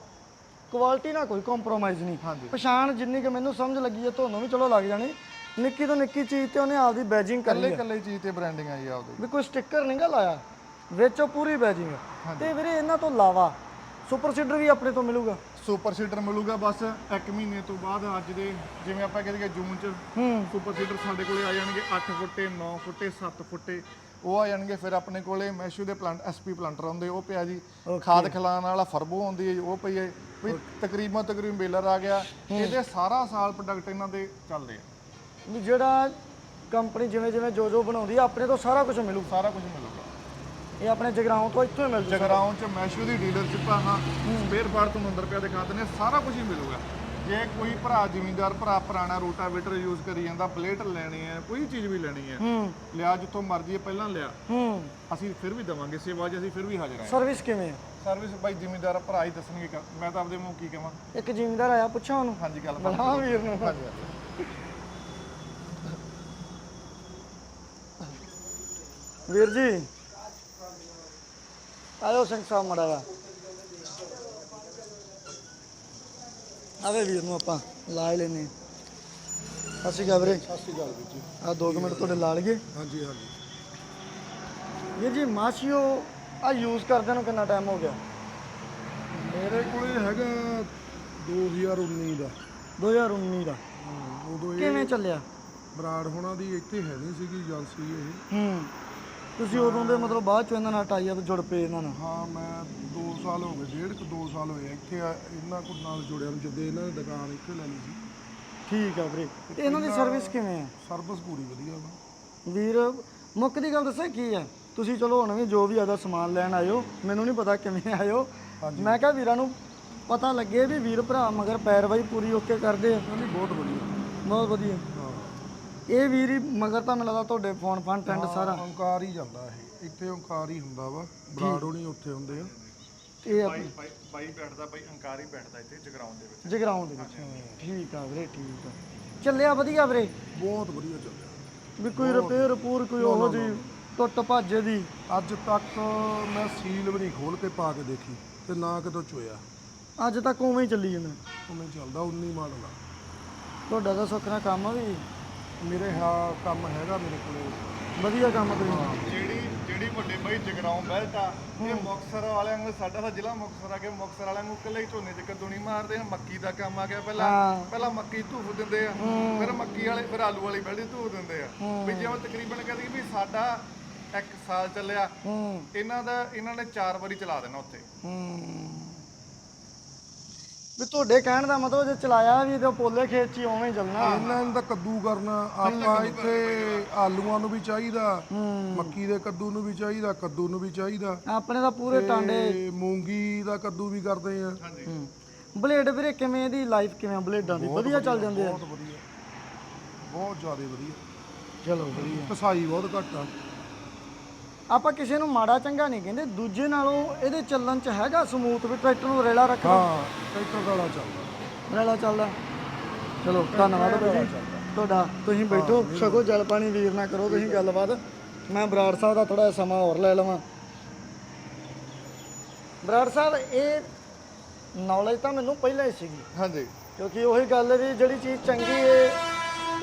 ਕੁਆਲਿਟੀ ਨਾਲ ਕੋਈ ਕੰਪਰੋਮਾਈਜ਼ ਨਹੀਂ। ਹਾਂਜੀ। ਪਛਾਣ ਜਿੰਨੀ ਕਿ ਮੈਨੂੰ ਸਮਝ ਲੱਗੀ ਹੈ ਤੁਹਾਨੂੰ ਵੀ ਚਲੋ ਲੱਗ ਜਾਣੀ। ਨਿੱਕੀ ਤੋਂ ਨਿੱਕੀ ਚੀਜ਼ ਤੇ ਉਹਨੇ ਆਪਦੀ ਬੈਜਿੰਗ ਕਰੀ ਕੱਲੇ ਕੱਲੇ ਚੀਜ਼ ਤੇ ਬ੍ਰਾਂਡਿੰਗ ਆਈ ਆ ਉਹਦੀ ਵੀ ਕੋਈ ਸਟicker ਨਹੀਂ ਗਾ ਲਾਇਆ। ਵਿੱਚ ਉਹ ਪੂਰੀ ਬੈਜਿੰਗ ਤੇ ਵੀਰੇ ਇਹਨਾਂ ਤੋਂ ਇਲਾਵਾ ਸੁਪਰ ਸੀਡਰ ਵੀ ਆਪਣੇ ਤੋਂ ਮਿਲੂਗਾ। ਸੁਪਰ ਸੀਡਰ ਮਿਲੂਗਾ ਬਸ 1 ਮਹੀਨੇ ਤੋਂ ਬਾਅਦ ਅੱਜ ਦੇ ਜਿਵੇਂ ਆਪਾਂ ਕਹਿੰਦੇ ਜੂਨ ਚ ਹੂੰ। ਸੁਪਰ ਸੀਡਰ ਸਾਡੇ ਕੋਲੇ ਆ ਜਾਣਗੇ 8 ਫੁੱਟੇ 9 ਫੁੱਟੇ 7 ਫੁੱਟੇ। ਉਹ ਆ ਜਾਣਗੇ ਫਿਰ ਆਪਣੇ ਕੋਲੇ ਮੈਸ਼ੂ ਦੇ ਪਲਾਂਟ ਐਸਪੀ ਪਲਾਂਟਰ ਹੁੰਦੇ ਉਹ ਪਿਆ ਜੀ। ਖਾਦ ਖਿਲਾਉਣ ਵਾਲਾ ਫਰਬੋ ਹੁੰਦੀ ਹੈ ਉਹ ਪਈ ਹੈ। ਵੀ ਤਕਰੀਬਨ ਤਕਰੀਬਨ ਬੇਲਰ ਆ ਗਿਆ। ਇਹਦੇ ਸਾਰਾ ਸਾਲ ਪ੍ਰੋਡਕਟ ਇਹਨਾਂ ਦੇ ਚੱਲਦੇ ਆ। ਵੀ ਜਿਹੜਾ ਕੰਪਨੀ ਜਿਵੇਂ ਜਿਵੇਂ ਜੋ ਜੋ ਬਣਾਉਂਦੀ ਆ ਆਪਣੇ ਤੋਂ ਸਾਰਾ ਕੁਝ ਮਿਲੂ। ਸਾਰਾ ਕੁਝ ਮਿਲੂਗਾ। ਇਹ ਆਪਣੇ ਜਗਰਾਉਂ ਤੋਂ ਇੱਥੋਂ ਹੀ ਮਿਲ ਜੂ ਜਗਰਾਉਂ ਚ ਮੈਸ਼ੂ ਦੀ ਡੀਲਰਸ਼ਿਪ ਆ ਹਾਂ। ਸਪੇਅਰ ਪਾਰਟ ਤੁਹਾਨੂੰ ਅੰਦਰ ਪਿਆ ਦਿਖਾ ਦਿੰਦੇ ਹਾਂ, ਸਾਰਾ ਕੁਝ ਹੀ ਮਿਲੂਗਾ। ਜੇ ਕੋਈ ਭਰਾ ਜ਼ਿਮੀਂਦਾਰ ਭਰਾ ਪੁਰਾਣਾ ਰੋਟਾਵੇਟਰ ਯੂਜ਼ ਕਰੀ ਜਾਂਦਾ ਬਲੇਡ ਲੈਣੀ ਹੈ ਕੋਈ ਚੀਜ਼ ਵੀ ਲੈਣੀ ਹੈ ਹੂੰ। ਲਿਆ ਜਿੱਥੋਂ ਮਰਜ਼ੀ ਹੈ ਪਹਿਲਾਂ ਲਿਆ। ਹੂੰ। ਅਸੀਂ ਫਿਰ ਵੀ ਦਵਾਂਗੇ ਸੇਵਾ 'ਚ ਅਸੀਂ ਫਿਰ ਵੀ ਹਾਜ਼ਰ ਹਾਂ। ਸਰਵਿਸ ਕਿਵੇਂ ਹੈ ਸਰਵਿਸ ਬਾਈ ਜ਼ਿਮੀਂਦਾਰ ਭਰਾ ਹੀ ਦੱਸਣਗੇ ਮੈਂ ਤਾਂ ਆਪਦੇ ਮੂੰਹ ਕੀ ਕਹਾਂ। ਇੱਕ ਜ਼ਿਮੀਂਦਾਰ ਆਇਆ ਪੁੱਛਾਂ ਉਹਨੂੰ? ਹਾਂਜੀ ਗੱਲ ਬਲਾ ਵੀਰ ਨੂੰ। ਹਾਂਜੀ। ਵੀਰ ਜੀ। ਆਇਓ ਸਿੰਘ ਸਾਹਿਬ ਮੜਾ ਵਾ ਆਵੇ ਵੀਰ ਨੂੰ ਆਪਾਂ ਲਾ ਲੈਨੇ ਅਸੀਂ ਗਾ ਵੀਰੇ ਸਤਿ ਸ਼੍ਰੀ ਅਕਾਲ ਜੀ ਆ 2 ਮਿੰਟ ਤੁਹਾਡੇ ਲਾ ਲਈਏ ਹਾਂਜੀ ਹਾਂਜੀ ਵੀਰ ਜੀ ਮਾਸ਼ੀਓ ਆ ਯੂਜ਼ ਕਰਦੇ ਨੂੰ ਕਿੰਨਾ ਟਾਈਮ ਹੋ ਗਿਆ ਮੇਰੇ ਕੋਲੇ ਹੈਗਾ 2019 ਦਾ 2019 ਦਾ ਉਦੋਂ ਇਹ ਕਿਵੇਂ ਚੱਲਿਆ ਬਰਾੜ ਹੋਣਾ ਦੀ ਇੱਥੇ ਹੈ ਨਹੀਂ ਸੀਗੀ ਏਜੰਸੀ ਇਹ ਹੂੰ ਤੁਸੀਂ ਉਦੋਂ ਦੇ ਮਤਲਬ ਬਾਅਦ ਚ ਇਹਨਾਂ ਨਾਲ ਟਾਈ ਅਪ ਜੁੜ ਪਏ ਇਹਨਾਂ ਨਾਲ? ਹਾਂ ਮੈਂ 2 ਸਾਲ ਹੋ ਗਏ ਡੇਢ ਕੁ 2 ਸਾਲ ਹੋਏ ਆ। ਇੱਥੇ ਆ- ਇਹਨਾਂ ਕੋਲ ਨਾਲ ਜੁੜਿਆ ਨੂੰ ਜਦੋਂ ਇਹਨਾਂ ਦੀ ਦੁਕਾਨ ਇੱਥੇ ਲੈ ਲਈ ਸੀ। ਠੀਕ ਆ ਵੀਰੇ। ਤੇ ਇਹਨਾਂ ਦੀ ਸਰਵਿਸ ਕਿਵੇਂ ਆ? ਸਰਵਿਸ ਪੂਰੀ ਵਧੀਆ ਵਾ। ਵੀਰ ਮੁੱਖ ਦੀ ਗੱਲ ਦੱਸਾਂ ਕੀ ਆ? ਤੁਸੀਂ ਚਲੋ ਹੁਣ ਵੀ ਜੋ ਵੀ ਆਦਾ ਸਮਾਨ ਲੈਣ ਆਇਓ ਮੈਨੂੰ ਨਹੀਂ ਪਤਾ ਕਿਵੇਂ ਆਇਓ ਮੈਂ ਕਿਹਾ ਵੀਰਾਂ ਨੂੰ ਪਤਾ ਲੱਗੇ ਵੀ ਵੀਰ ਭਰਾ ਮਗਰ ਪੈਰਵਾਈ ਪੂਰੀ ਓਕੇ ਕਰਦੇ ਆ। ਨਹੀਂ ਬਹੁਤ ਵਧੀਆ। ਬਹੁਤ ਵਧੀਆ। ਇਹ ਵੀਰ ਹੀ ਮਗਰ ਤਾਂ ਮੈਨੂੰ ਲੱਗਦਾ ਤੁਹਾਡੇ ਫੋਨ ਫਨ ਟੈਂਡ ਸਾਰਾ। ਓਂਕਾਰ ਹੀ ਜਾਂਦਾ ਇਹ। ਇੱਥੇ ਓਂਕਾਰ ਹੀ ਹੁੰਦਾ ਵਾ। ਬਰਾੜ ਹੋਣੀ ਉੱਥੇ ਹੁੰਦੇ ਆ। ਇਹ ਬਾਈ ਬਾਈ ਬਾਈ ਬੈਠਦਾ ਬਾਈ ਅੰਕਾਰੀ ਬੈਠਦਾ ਇੱਥੇ ਜਗਰਾਉਂ ਦੇ ਵਿੱਚ। ਜਗਰਾਉਂ ਦੇ ਵਿੱਚ ਠੀਕ ਆ ਵੀਰੇ ਠੀਕ ਆ। ਚੱਲਿਆ ਵਧੀਆ ਵੀਰੇ। ਬਹੁਤ ਵਧੀਆ ਚੱਲਿਆ। ਵੀ ਕੋਈ ਰਿਪੇਅਰ ਪੂਰ ਕੋਈ ਉਹੋ ਜੀ ਟੁੱਟ ਭੱਜੇ ਦੀ। ਅੱਜ ਤੱਕ ਮੈਂ ਸੀਲ ਵੀ ਨਹੀਂ ਖੋਲ ਕੇ ਪਾ ਕੇ ਦੇਖੀ ਤੇ ਨਾ ਕਿਤੋਂ ਚੋਇਆ। ਅੱਜ ਤੱਕ ਉਵੇਂ ਹੀ ਚੱਲੀ ਜਾਂਦਾ। ਉਵੇਂ ਚੱਲਦਾ 19 ਮਾਡਲ ਆ ਤੁਹਾਡਾ ਤਾਂ ਸੁੱਖ ਨਾਲ ਕੰਮ ਵੀ। ਮੇਰੇ ਹਾਂ ਕੰਮ ਹੈਗਾ ਮੇਰੇ ਕੋਲੇ। ਵਧੀਆ ਕੰਮ ਤੁਸੀਂ। ਜਿਹੜੀ ਜਿਹੜੀ ਵੱਡੇ ਬਾਈ ਜਗਰਾਉਂ ਬੈਲਟ ਆ ਇਹ ਮੁਕਤਸਰ ਵਾਲਿਆਂ ਨੂੰ ਸਾਡਾ ਤਾਂ ਜ਼ਿਲ੍ਹਾ ਮੁਕਤਸਰ ਆ ਕੇ ਮੁਕਤਸਰ ਵਾਲਿਆਂ ਨੂੰ ਇਕੱਲੇ ਹੀ ਝੋਨੇ 'ਚ ਕੱਦੂ ਨਹੀਂ ਮਾਰਦੇ ਹੁਣ ਮੱਕੀ ਦਾ ਕੰਮ ਆ ਗਿਆ ਪਹਿਲਾਂ। ਪਹਿਲਾਂ ਮੱਕੀ ਧੂਫ ਦਿੰਦੇ ਆ ਫਿਰ ਮੱਕੀ ਵਾਲੇ ਫਿਰ ਆਲੂ ਵਾਲੀ ਬੈਲਟ ਧੂਫ ਦਿੰਦੇ ਆ। ਵੀ ਜਿਵੇਂ ਤਕਰੀਬਨ ਕਹਿੰਦੇ ਵੀ ਸਾਡਾ ਇੱਕ ਸਾਲ ਚੱਲਿਆ। ਇਹਨਾਂ ਦਾ ਇਹਨਾਂ ਨੇ ਚਾਰ ਵਾਰੀ ਚਲਾ ਦੇਣਾ ਉੱਥੇ। ਵੀ ਤੁਹਾਡੇ ਕਹਿਣ ਦਾ ਮਤਲਬ ਜੇ ਚਲਾਇਆ ਵੀ ਤੇ ਪੋਲੇ ਖੇਤ ਚ ਹੀ ਉਵੇਂ ਹੀ ਚੱਲਣਾ। ਇਹਨਾਂ ਨੂੰ ਤਾਂ ਕੱਦੂ ਕਰਨਾ ਆਪਾਂ ਇੱਥੇ ਆਲੂਆਂ ਨੂੰ ਵੀ ਚਾਹੀਦਾ ਮੱਕੀ ਦੇ ਕੱਦੂ ਨੂੰ ਵੀ ਚਾਹੀਦਾ ਕੱਦੂ ਨੂੰ ਵੀ ਚਾਹੀਦਾ। ਆਪਣੇ ਤਾਂ ਪੂਰੇ ਟਾਂਡੇ। ਤੇ ਮੂੰਗੀ ਦਾ ਕੱਦੂ ਵੀ ਕਰਦੇ ਆ। ਹੂੰ। ਬਲੇਡ ਵੀਰੇ ਕਿਵੇਂ ਇਹਦੀ ਲਾਈਫ ਕਿਵੇਂ ਆ? ਬਲੇਡਾਂ ਦੀ ਵਧੀਆ ਚੱਲ ਜਾਂਦੇ ਆ। ਬਹੁਤ ਵਧੀਆ। ਬਹੁਤ ਜ਼ਿਆਦਾ ਵਧੀਆ। ਚਲੋ ਵਧੀਆ। ਕਸਾਈ ਬਹੁਤ ਘੱਟ ਆ। ਆਪਾਂ ਕਿਸੇ ਨੂੰ ਮਾੜਾ ਚੰਗਾ ਨਹੀਂ ਕਹਿੰਦੇ ਦੂਜੇ ਨਾਲੋਂ ਇਹਦੇ ਚੱਲਣ ਚ ਹੈਗਾ ਸਮੂਥ ਵੀ ਟਰੈਕਟਰ ਨੂੰ ਰੇਲਾ ਰੱਖਦਾ ਹਾਂ ਟਰੈਕਟਰ ਵਾਲਾ ਚੱਲਦਾ। ਰੇਲਾ ਚੱਲਦਾ। ਚਲੋ ਧੰਨਵਾਦ ਜੀ ਤੁਹਾਡਾ ਤੁਸੀਂ ਬੈਠੋ। ਛਕੋ ਜਲ ਪਾਣੀ ਵੀਰ ਨਾ ਕਰੋ ਤੁਸੀਂ ਗੱਲਬਾਤ। ਮੈਂ ਬਰਾੜ ਸਾਹਿਬ ਦਾ ਥੋੜਾ ਸਮਾਂ ਹੋਰ ਲੈ ਲਵਾਂ। ਬਰਾੜ ਸਾਹਿਬ ਇਹ ਨੌਲੇਜ ਤਾਂ ਮੈਨੂੰ ਪਹਿਲਾਂ ਹੀ ਸੀਗੀ। ਹਾਂਜੀ। ਕਿਉਂਕਿ ਉਹੀ ਗੱਲ ਵੀ ਜਿਹੜੀ ਚੀਜ਼ ਚੰਗੀ ਏ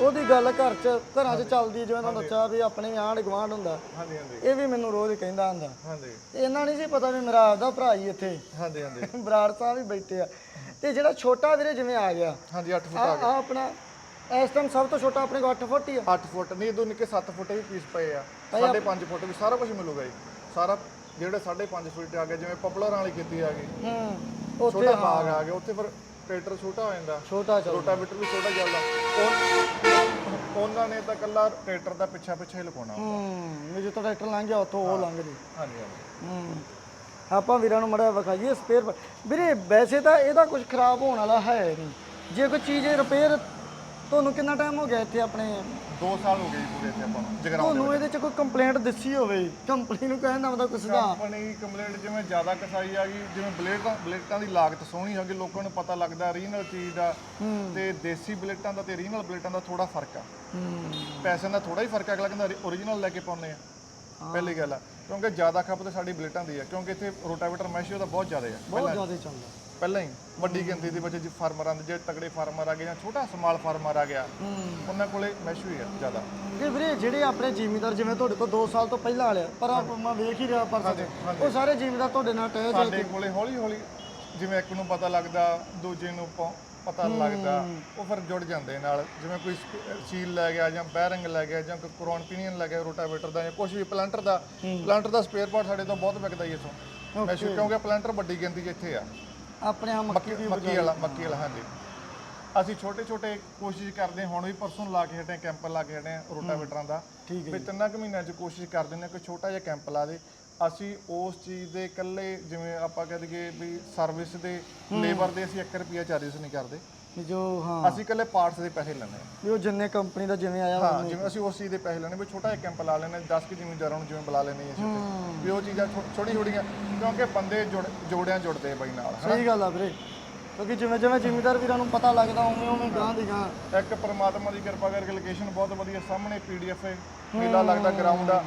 ਉਹਦੀ ਗੱਲ ਘਰ 'ਚ ਘਰਾਂ 'ਚ ਚੱਲਦੀ ਜਿਵੇਂ ਤੁਹਾਨੂੰ ਦੱਸਿਆ ਵੀ ਆਪਣੇ ਆਂਢ ਗੁਆਂਢ ਹੁੰਦਾ। ਹਾਂਜੀ ਹਾਂਜੀ। ਇਹ ਵੀ ਮੈਨੂੰ ਰੋਜ਼ ਕਹਿੰਦਾ ਹੁੰਦਾ। ਹਾਂਜੀ। ਤੇ ਇਹਨਾਂ ਨਹੀਂ ਸੀ ਪਤਾ ਵੀ ਮੇਰਾ ਆਪਦਾ ਭਰਾ ਹੀ ਇੱਥੇ। ਹਾਂਜੀ ਹਾਂਜੀ। ਬਰਾੜ ਸਾਹਿਬ ਵੀ ਬੈਠੇ ਆ। ਤੇ ਜਿਹੜਾ ਛੋਟਾ ਵੀਰੇ ਜਿਵੇਂ ਆ ਗਿਆ। ਹਾਂਜੀ 8 ਆ ਫੁੱਟ ਆ ਆਪਣਾ ਇਸ ਟਾਈਮ ਸਭ ਤੋਂ ਛੋਟਾ ਆਪਣੇ ਕੋਲ 8 ਫੁੱਟ ਹੀ ਆ। 8 ਫੁੱਟ ਨਹੀਂ ਦੋ ਨਿੱਕੇ 7 ਫੁੱਟ ਵੀ ਪੀਸ ਪਏ ਆ। 5.5 ਫੁੱਟ ਵੀ ਸਾਰਾ ਕੁਝ ਮਿਲੂਗਾ ਜੀ। ਸਾਰਾ ਜਿਹੜੇ 5.5 ਫੁੱਟ ਆ ਗਏ ਜਿਵੇਂ ਪਪੂਲਰ ਵਾਲੀ ਕੀਤੀ ਆ ਗਈ। ਹੂੰ ਉੱਥੇ ਛੋਟਾ ਬਾਗ ਆ ਗਿਆ ਉੱਥੇ ਫਿਰ ਟਰੈਕਟਰ ਛੋਟਾ ਹੋ ਜਾਂਦਾ। ਛੋਟਾ ਚੱਲ ਰੋਟਾਵੇਟਰ ਵੀ ਛੋਟਾ ਚੱਲਦਾ। ਉਹ- ਉਹਨਾਂ ਨੇ ਤਾਂ ਕੱਲਾ ਟਰੈਕਟਰ ਦਾ ਪਿੱਛਾ ਪਿੱਛਾ ਹੀ ਲਗਾਉਣਾ ਹੂੰ ਵੀ ਜਿੱਥੋਂ ਟਰੈਕਟਰ ਲੰਘ ਗਿਆ ਉੱਥੋਂ ਉਹ ਲੰਘ ਜੇ। ਹਾਂਜੀ ਹਾਂਜੀ। ਹੂੰ। ਆਪਾਂ ਵੀਰਾਂ ਨੂੰ ਮੜਾ ਵਿਖਾਈਏ ਸਪੇਅਰ ਵੀਰੇ ਵੈਸੇ ਤਾਂ ਇਹਦਾ ਕੁਝ ਖਰਾਬ ਹੋਣ ਵਾਲਾ ਹੈ ਨਹੀਂ। ਜੇ ਕੋਈ ਚੀਜ਼ ਰਿਪੇਅਰ ਤੁਹਾਨੂੰ ਕਿੰਨਾ ਟਾਈਮ ਹੋ ਗਿਆ ਇੱਥੇ ਆਪਣੇ? 2 ਸਾਲ ਹੋ ਗਏ ਜੀ ਪੂਰੇ ਇੱਥੇ ਆਪਾਂ ਨੂੰ ਜਗਰਾਉਂ ਤੁਹਾਨੂੰ ਇਹਦੇ 'ਚ ਕੋਈ ਕੰਪਲੇਂਟ ਦਿੱਸੀ ਹੋਵੇ ਕੰਪਨੀ ਨੂੰ ਕਹਿਣ ਦਾ ਮਤਲਬ ਕੁਛ ਦਾ ਕੰਪਨੀ ਕੰਪਲੇਂਟ ਜਿਵੇਂ ਜ਼ਿਆਦਾ ਕਸਾਈ ਆ ਗਈ ਜਿਵੇਂ ਬਲੇਟਾਂ ਬਲੇਟਾਂ ਦੀ ਲਾਗਤ ਸੋਹਣੀ ਹੈਗੀ ਲੋਕਾਂ ਨੂੰ ਪਤਾ ਲੱਗਦਾ ਰੀਜਨਲ ਚੀਜ਼ ਦਾ। ਤੇ ਦੇਸੀ ਬਲੇਟਾਂ ਦਾ ਤੇ ਰੀਜਨਲ ਬਲੇਟਾਂ ਦਾ ਥੋੜਾ ਫ਼ਰਕ ਆ। ਹੂੰ। ਪੈਸਿਆਂ ਦਾ ਥੋੜਾ ਹੀ ਫ਼ਰਕ ਆ ਅਗਲਾ ਕਹਿੰਦਾ ਓਰੀਜਨਲ ਲੈ ਕੇ ਪਾਉਂਦੇ ਆ। ਪਹਿਲੀ ਗੱਲ ਆ। ਕਿਉਂਕਿ ਜ਼ਿਆਦਾ ਖਪਤ ਸਾਡੀ ਬਲੇਟਾਂ ਦੀ ਆ ਕਿਉਂਕਿ ਇੱਥੇ ਰੋਟਾਵੇਟਰ ਮੈਸ਼ੀਓ ਦਾ ਬਹੁਤ ਜ਼ਿਆਦਾ ਆ। ਬਹੁਤ ਜ਼ਿਆਦਾ ਚੱਲਦਾ। ਪਹਿਲਾਂ ਹੀ ਵੱਡੀ ਗਿਣਤੀ ਦੇ ਵਿੱਚ ਜੀ ਫਾਰਮਰਾਂ ਦੇ ਜਿਹੜੇ ਤਗੜੇ ਫਾਰਮਰ ਆ ਗਏ ਜਾਂ ਛੋਟਾ ਸਮਾਲ ਫਾਰਮਰ ਆ ਗਿਆ ਉਹਨਾਂ ਕੋਲੇ ਮੈਸ਼ੂ ਹੀ ਆ ਜ਼ਿਆਦਾ। ਇਹ ਵੀਰੇ ਜਿਹੜੇ ਆਪਣੇ ਜ਼ਿਮੀਦਾਰ ਜਿਵੇਂ ਤੁਹਾਡੇ ਕੋਲ 2 ਸਾਲ ਤੋਂ ਪਹਿਲਾਂ ਵਾਲੇ ਪਰ ਆਪ ਮੈਂ ਵੇਖ ਹੀ ਰਿਹਾ ਪਰਸੋਂ ਤੇ ਉਹ ਸਾਰੇ ਜ਼ਿਮੀਦਾਰ ਤੁਹਾਡੇ ਨਾਲ ਟਹਿ ਜਾ ਸਾਡੇ ਕੋਲੇ ਹੌਲੀ ਹੌਲੀ ਜਿਵੇਂ ਇੱਕ ਨੂੰ ਪਤਾ ਲੱਗਦਾ ਦੂਜੇ ਨੂੰ ਪਤਾ ਲੱਗਦਾ ਉਹ ਫਿਰ ਜੁੜ ਜਾਂਦੇ ਨਾਲ। ਜਿਵੇਂ ਕੋਈ ਸੀਲ ਲੈ ਗਿਆ ਜਾਂ ਬੈਰਿੰਗ ਲੈ ਗਿਆ ਜਾਂ ਕੋਈ ਕਰੋਨ ਪੀਨੀਅਨ ਲੈ ਗਿਆ ਰੋਟਾਵੇਟਰ ਦਾ ਜਾਂ ਕੁਝ ਵੀ ਪਲਾਂਟਰ ਦਾ ਪਲਾਂਟਰ ਦਾ ਸਪੇਅਰ ਪਾਰਟ ਸਾਡੇ ਤੋਂ ਬਹੁਤ ਵਿਕਦਾ ਜੀ ਇਥੋਂ। ਮੈਸ਼ੂ ਕਿਉਂਕਿ ਪਲਾਂਟਰ ਵੱਡੀ ਗਿਣਤੀ 'ਚ ਇੱਥੇ ਆ। ਆਪਣੇ ਆ ਮੱਕੀ ਮੱਕੀ ਮੱਕੀ ਵਾਲਾ ਮੱਕੀ ਵਾਲਾ ਹਾਂਜੀ। ਅਸੀਂ ਛੋਟੇ ਛੋਟੇ ਕੋਸ਼ਿਸ਼ ਕਰਦੇ ਹੁਣ ਵੀ ਪਰਸੋਂ ਲਾ ਕੇ ਹਟੇ ਕੈਂਪ ਲਾ ਕੇ ਹਟੇ ਰੋਟਾਵੇਟਰਾਂ ਦਾ। ਵੀ ਤਿੰਨਾਂ ਕੁ ਮਹੀਨਿਆਂ 'ਚ ਕੋਸ਼ਿਸ਼ ਕਰਦੇ ਨੇ ਕਿ ਛੋਟਾ ਜਿਹਾ ਕੈਂਪ ਲਾ ਦੇ। ਅਸੀਂ ਉਸ ਚੀਜ਼ ਦੇ ਇਕੱਲੇ ਜਿਵੇਂ ਆਪਾਂ ਕਹਿ ਦਈਏ ਵੀ ਸਰਵਿਸ ਦੇ ਲੇਬਰ ਦੇ ਅਸੀਂ 1 ਰੁਪਿਆ ਚਾਰਜਸ ਨਹੀਂ ਕਰਦੇ। ਵੀ ਜੋ ਹਾਂ। ਅਸੀਂ ਇਕੱਲੇ ਪਾਰਟਸ ਦੇ ਪੈਸੇ ਲੈਂਦੇ ਹਾਂ। ਵੀ ਉਹ ਜਿੰਨੇ ਕੰਪਨੀ ਦਾ ਜਿਵੇਂ ਆਇਆ ਹਾਂ ਜਿਵੇਂ ਅਸੀਂ ਉਸ ਚੀਜ਼ ਦੇ ਪੈਸੇ ਲੈਣੇ ਵੀ ਛੋਟਾ ਜਿਹਾ ਕੈਂਪ ਲਾ ਲੈਣੇ 10 ਕਿ ਜ਼ਿਮੀਂਦਾਰਾਂ ਨੂੰ ਜਿਵੇਂ ਬੁਲਾ ਲੈਣੇ ਅਸੀਂ ਉੱਥੇ। ਵੀ ਉਹ ਚੀਜ਼ਾਂ ਛੋਟੀ ਛੋਟੀਆਂ ਕਿਉਂਕਿ ਬੰਦੇ ਜੁੜ ਜੋੜਿਆਂ ਜੁੜਦੇ ਬਾਈ ਨਾਲ ਹਨਾ? ਸਹੀ ਗੱਲ ਆ ਵੀਰੇ। ਕਿਉਂਕਿ ਜਿਵੇਂ ਜਿਵੇਂ ਜ਼ਿਮੀਦਾਰ ਵੀਰਾਂ ਨੂੰ ਪਤਾ ਲੱਗਦਾ ਉਵੇਂ ਉਵੇਂ ਗਾਂ ਦੀ ਗਾਂ ਇੱਕ ਪ੍ਰਮਾਤਮਾ ਦੀ ਕਿਰਪਾ ਕਰਕੇ ਲੋਕੇਸ਼ਨ ਬਹੁਤ ਵਧੀਆ ਸਾਹਮਣੇ ਪੀਡੀਐਫ ਹੈ। ਮੇਲਾ ਲੱਗਦਾ ਗਰਾਊਂਡ ਆ।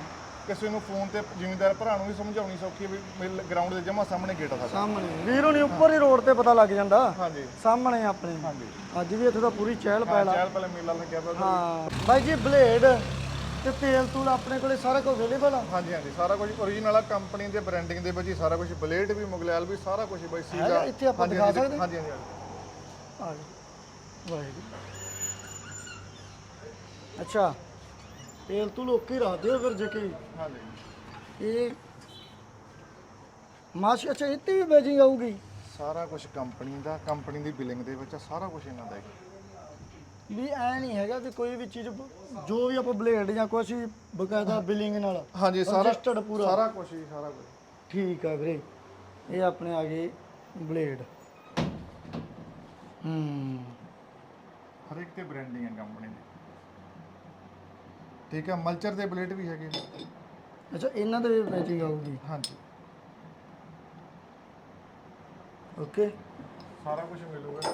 ਕਿਸੇ ਨੂੰ ਫੋਨ ਤੇ ਜ਼ਿਮੀਂਦਾਰ ਭਰਾ ਨੂੰ ਵੀ ਸਮਝਾਉਣੀ ਸੌਖੀ ਹੈ ਵੀ ਗਰਾਊਂਡ ਦੇ ਜਮਾ ਸਾਹਮਣੇ ਗੇਟ ਆ ਸਾਡਾ। ਸਾਹਮਣੇ। ਵੀਰ ਹੁਣੀ ਉੱਪਰ ਹੀ ਰੋਡ ਤੇ ਪਤਾ ਲੱਗ ਜਾਂਦਾ। ਹਾਂਜੀ। ਸਾਹਮਣੇ ਆਪਣੇ। ਹਾਂਜੀ। ਅੱਜ ਵੀ ਇੱਥੇ ਤਾਂ ਪੂਰੀ ਚਹਿਲ ਪਹਿਲ ਆ। ਚਾਲ ਪਹਿਲੇ ਮੇਲਾ ਲੱਗਿਆ ਪਿਆ। ਹਾਂ। ਬਾਈ ਜੀ ਬਲੇਡ ਤੇ ਤੇਲ ਤੂਲ ਆਪਣੇ ਕੋਲੇ ਸਾਰਾ ਕੁਝ ਅਵੇਲੇਬਲ ਆ? ਹਾਂਜੀ ਹਾਂਜੀ। ਸਾਰਾ ਕੁਝ ਓਰੀਜਨਲ ਆ। ਕੰਪਨੀ ਦੇ ਬ੍ਰਾਂਡਿੰਗ ਦੇ ਵਿੱਚ ਹੀ ਸਾਰਾ ਕੁਝ ਬਲੇਡ ਵੀ ਮੁਗਲਿਆਲ ਵੀ ਸਾਰਾ ਕੁਝ ਬਾਈ ਸੀਗਾ। ਹੈਗਾ, ਇੱਥੇ ਆਪਾਂ ਹਾਂਜੀ, ਦਿਖਾ ਹਾਂਜੀ, ਸਕਦੇ? ਹਾਂਜੀ ਹਾਂਜੀ ਹਾਂਜੀ। ਆ ਗਏ। ਵਾਹਿਗੁਰੂ। ਅੱਛਾ। ਤੇਲ ਤੂਲ ਓਕੇ ਰੱਖ ਦਿਓ ਫਿਰ ਜੇ ਕਿ? ਹਾਂਜੀ। ਇਹ ਮਾਸ਼ ਅੱਛਾ ਇੱਥੇ ਵੀ ਬੈਜਿੰਗ ਆਊਗੀ। ਸਾਰਾ ਕੁਝ ਕੰਪਨੀ ਦਾ ਕੰਪਨੀ ਦੀ ਬਿਲਿੰਗ ਦੇ ਵਿੱਚ ਆ, ਸਾਰਾ ਕੁਝ ਇਹਨਾਂ ਦਾ ਹੈ। ਵੀ ਐ ਨਹੀਂ ਹੈਗਾ ਕਿ ਕੋਈ ਵੀ ਚੀਜ਼ ਜੋ ਵੀ ਆਪਾਂ ਬਲੇਡ ਜਾਂ ਕੁਛ ਵੀ ਬਕਾਇਦਾ ਬਿਲਿੰਗ ਨਾਲ ਹਾਂਜੀ ਸਾਰਾ ਰਜਿਸਟਰਡ ਪੂਰਾ। ਸਾਰਾ ਕੁਝ ਹੀ ਸਾਰਾ ਕੁਝ ਠੀਕ ਆ ਵੀਰੇ। ਇਹ ਆਪਣੇ ਆ ਗਏ ਬਲੇਡ ਹੂੰ। ਹਰ ਇੱਕ ਤੇ ਬ੍ਰਾਂਡਿੰਗ ਹੈ ਕੰਪਨੀ ਦੀ। ਠੀਕ ਹੈ ਮਲਚਰ ਦੇ ਬਲੇਡ ਵੀ ਹੈਗੇ ਨੇ। ਅੱਛਾ ਇਹਨਾਂ ਦੇ ਵੀ ਮੈਚਿੰਗ ਆਊਗੀ? ਹਾਂਜੀ। ਓਕੇ। ਸਾਰਾ ਕੁਝ ਮਿਲੂਗਾ।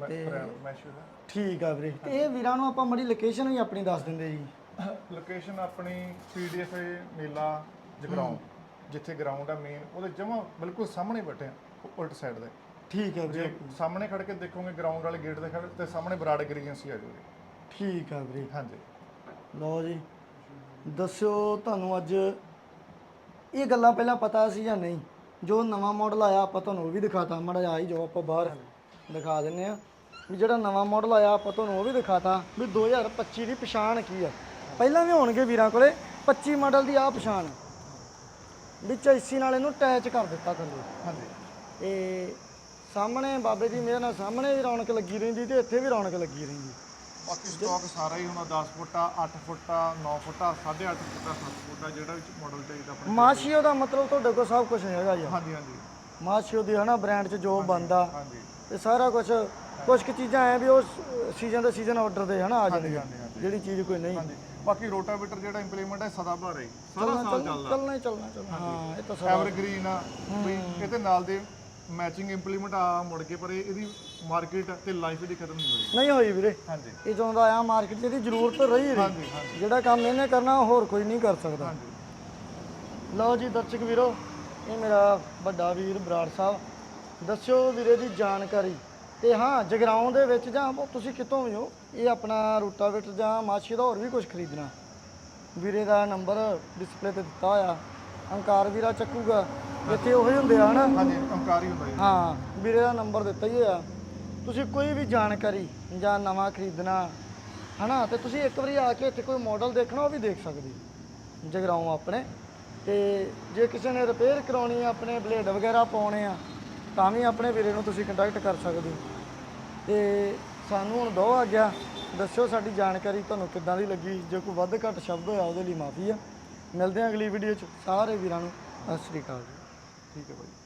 ਮੈਂ ਬ੍ਰਾਂਡ ਮੈਸ਼ੂ ਦਾ ਠੀਕ ਆ ਵੀਰੇ। ਤੇ ਇਹ ਵੀਰਾਂ ਨੂੰ ਆਪਾਂ ਮੜੀ ਲੋਕੇਸ਼ਨ ਵੀ ਆਪਣੀ ਦੱਸ ਦਿੰਦੇ ਜੀ। ਲੋਕੇਸ਼ਨ ਆਪਣੀ ਪੀਡੀਐਫ ਮੇਲਾ ਜਗਰਾਉਂ। ਜਿੱਥੇ ਗਰਾਊਂਡ ਆ ਮੇਨ ਉਹਦੇ ਜਮਾ ਬਿਲਕੁਲ ਸਾਹਮਣੇ ਬੈਠੇ ਆ ਉਲਟ ਸਾਈਡ ਦੇ। ਠੀਕ ਆ ਵੀਰੇ। ਜੇ ਸਾਹਮਣੇ ਖੜ ਕੇ ਦੇਖੋਗੇ ਗਰਾਊਂਡ ਵਾਲੇ ਗੇਟ ਦੇ ਖੜ ਤੇ ਸਾਹਮਣੇ ਬਰਾੜ ਏਜੰਸੀ ਆ ਜੂਗੀ ਠੀਕ ਆ ਵੀਰੇ। ਹਾਂਜੀ। ਲਓ ਜੀ। ਦੱਸਿਓ ਤੁਹਾਨੂੰ ਅੱਜ ਇਹ ਗੱਲਾਂ ਪਹਿਲਾਂ ਪਤਾ ਸੀ ਜਾਂ ਨਹੀਂ? ਜੋ ਨਵਾਂ ਮਾਡਲ ਆਇਆ ਆਪਾਂ ਤੁਹਾਨੂੰ ਉਹ ਵੀ ਦਿਖਾਤਾ। ਮੜਾ ਆ ਹੀ ਜਾਓ ਆਪਾਂ ਬਾਹਰ ਦਿਖਾ ਦਿੰਨੇ ਆ। ਵੀ ਜਿਹੜਾ ਨਵਾਂ ਮਾਡਲ ਆਇਆ ਆਪਾਂ ਤੁਹਾਨੂੰ ਉਹ ਵੀ ਦਿਖਾਤਾ ਵੀ 2025 ਦੀ ਪਛਾਣ ਕੀ ਆ। ਪਹਿਲਾਂ ਵੀ ਹੋਣਗੇ ਵੀਰਾਂ ਕੋਲੇ 25 ਮਾਡਲ ਦੀ ਆ ਪਛਾਣ। ਵਿੱਚ ਏਸੀ ਨਾਲ ਇਹਨੂੰ ਅਟੈਚ ਕਰ ਦਿੱਤਾ ਥੱਲੇ। ਹਾਂਜੀ। ਤੇ ਸਾਹਮਣੇ ਬਾਬੇ ਦੀ ਮਿਹਰ ਨਾਲ ਸਾਹਮਣੇ ਵੀ ਰੌਣਕ ਲੱਗੀ ਰਹਿੰਦੀ ਤੇ ਇੱਥੇ ਵੀ ਰੌਣਕ ਲੱਗੀ ਰਹਿੰਦੀ। ਬਾਕੀ ਸਟਾਕ ਸਾਰਾ ਹੀ ਹੁਣ 10 ਫੁੱਟਾ 8 ਫੁੱਟਾ 9 ਫੁੱਟਾ 8.5 ਫੁੱਟਾ 7 ਫੁੱਟਾ ਜਿਹੜਾ ਵਿੱਚ ਮਾਡਲ ਚਾਹੀਦਾ ਆਪਣੇ ਮਾਸ਼ੀਓ ਦਾ ਮਤਲਬ ਤੁਹਾਡੇ ਕੋਲ ਸਭ ਕੁਝ ਹੈਗਾ ਜੀ ਹਾਂਜੀ ਹਾਂਜੀ। ਮਾਸ਼ੀਓ ਦੀ ਹਨਾ ਬ੍ਰਾਂਡ 'ਚ ਜੋ ਬੰਦਾ ਹਾਂਜੀ। ਤੇ ਸਾਰਾ ਕੁਝ ਕੁਝ ਕੁ ਚੀਜ਼ਾਂ ਐ ਵੀ ਉਹ ਸੀਜ਼ਨ ਦੇ ਸੀਜ਼ਨ ਆਰਡਰ ਦੇ ਹਨਾ ਆ ਜਾਂਦੀਆਂ। ਜਿਹੜੀ ਚੀਜ਼ ਕੋਈ ਨਹੀਂ। ਬਾਕੀ ਰੋਟਾਵੇਟਰ ਜਿਹੜਾ ਇੰਪਲੀਮੈਂਟ ਹੈ ਸਦਾ ਭਰ। ਸਾਰਾ ਸਾਲ ਚੱਲਦਾ। ਚੱਲਣਾ ਹੀ ਚੱਲਣਾ ਚੱਲਣਾ। ਹਾਂ ਇਹ ਤਾਂ ਸਾਰਾ ਐਵਰਗ੍ਰੀਨ ਆ। ਵੀ ਇਹਦੇ ਨਾਲ ਦੇ ਮੈਚਿੰਗ ਇੰਪਲੀਮੈਂਟ ਆ ਮੁੜ ਕੇ ਪਰ ਇਹ- ਇਹਦੀ ਮਾਰਕੀਟ ਤੇ ਲਾਈਫ ਇਹਦੀ ਖਤਮ ਨਹੀਂ ਹੋਈ। ਨਹੀਂ ਹੋਈ ਵੀਰੇ। ਹਾਂਜੀ। ਇਹ ਚਾਹੁੰਦਾ ਆ ਮਾਰਕੀਟ 'ਚ ਇਹਦੀ ਜ਼ਰੂਰਤ ਰਹੀ ਰਹੀ ਹਾਂਜੀ ਹਾਂਜੀ। ਜਿਹੜਾ ਕੰਮ ਇਹਨੇ ਕਰਨਾ ਉਹ ਹੋਰ ਕੋਈ ਨਹੀਂ ਕਰ ਸਕਦਾ। ਹਾਂਜੀ। ਲਓ ਜੀ ਦਰਸ਼ਕ ਵੀਰੋ ਇਹ ਮੇਰਾ ਵੱਡਾ ਵੀਰ ਬਰਾੜ ਸਾਹਿਬ। ਦੱਸਿਓ ਵੀਰੇ ਦੀ ਜਾਣਕਾਰੀ। ਤੇ ਹਾਂ ਜਗਰਾਉਂ ਦੇ ਵਿੱਚ ਜਾਂ ਉਹ ਤੁਸੀਂ ਕਿਤੋਂ ਵੀ ਹੋ ਇਹ ਆਪਣਾ ਰੂਟਾਵੇਟਰ ਜਾਂ ਮਾਛੀ ਦਾ ਹੋਰ ਵੀ ਕੁਝ ਖਰੀਦਣਾ। ਵੀਰੇ ਦਾ ਨੰਬਰ ਡਿਸਪਲੇ ਤੇ ਦਿੱਤਾ ਹੋਇਆ। ਅੰਕਾਰ ਵੀਰਾ ਚੱਕੂਗਾ। ਇੱਥੇ ਉਹੀ ਹੁੰਦੇ ਆ ਹਨਾ? ਹਾਂਜੀ ਅੰਕਾਰ ਹੀ ਹੁੰਦਾ ਜੀ। ਹਾਂ ਵੀਰੇ ਦਾ ਨੰਬਰ ਦਿੱਤਾ ਹੀ ਹੋਇਆ। ਤੁਸੀਂ ਕੋਈ ਵੀ ਜਾਣਕਾਰੀ ਜਾਂ ਨਵਾਂ ਖਰੀਦਣਾ ਹਨਾ ਤੇ ਤੁਸੀਂ ਇੱਕ ਵਾਰੀ ਆ ਕੇ ਇੱਥੇ ਕੋਈ ਮਾਡਲ ਦੇਖਣਾ ਉਹ ਵੀ ਦੇਖ ਸਕਦੇ। ਜਗਰਾਉਂ ਆਪਣੇ। ਤੇ ਜੇ ਕਿਸੇ ਨੇ ਰਿਪੇਅਰ ਕਰਾਉਣੀ ਆ ਆਪਣੇ ਬਲੇਡ ਵਗੈਰਾ ਪਾਉਣੇ ਆ ਤਾਂ ਵੀ ਆਪਣੇ ਵੀਰੇ ਨੂੰ ਤੁਸੀਂ ਕੰਟੈਕਟ ਕਰ ਸਕਦੇ ਹੋ। ਤੇ ਸਾਨੂੰ ਹੁਣ ਦੋ ਆ ਗਿਆ। ਦੱਸਿਓ ਸਾਡੀ ਜਾਣਕਾਰੀ ਤੁਹਾਨੂੰ ਕਿੱਦਾਂ ਦੀ ਲੱਗੀ। ਜੇ ਕੋਈ ਵੱਧ ਘੱਟ ਸ਼ਬਦ ਹੋਇਆ ਉਹਦੇ ਲਈ ਮਾਫੀ ਆ। ਮਿਲਦੇ ਹਾਂ ਅਗਲੀ ਵੀਡੀਓ 'ਚ। ਸਾਰੇ ਵੀਰਾਂ ਨੂੰ ਸਤਿ ਸ਼੍ਰੀ ਅਕਾਲ ਠੀਕ ਹੈ ਭਾਈ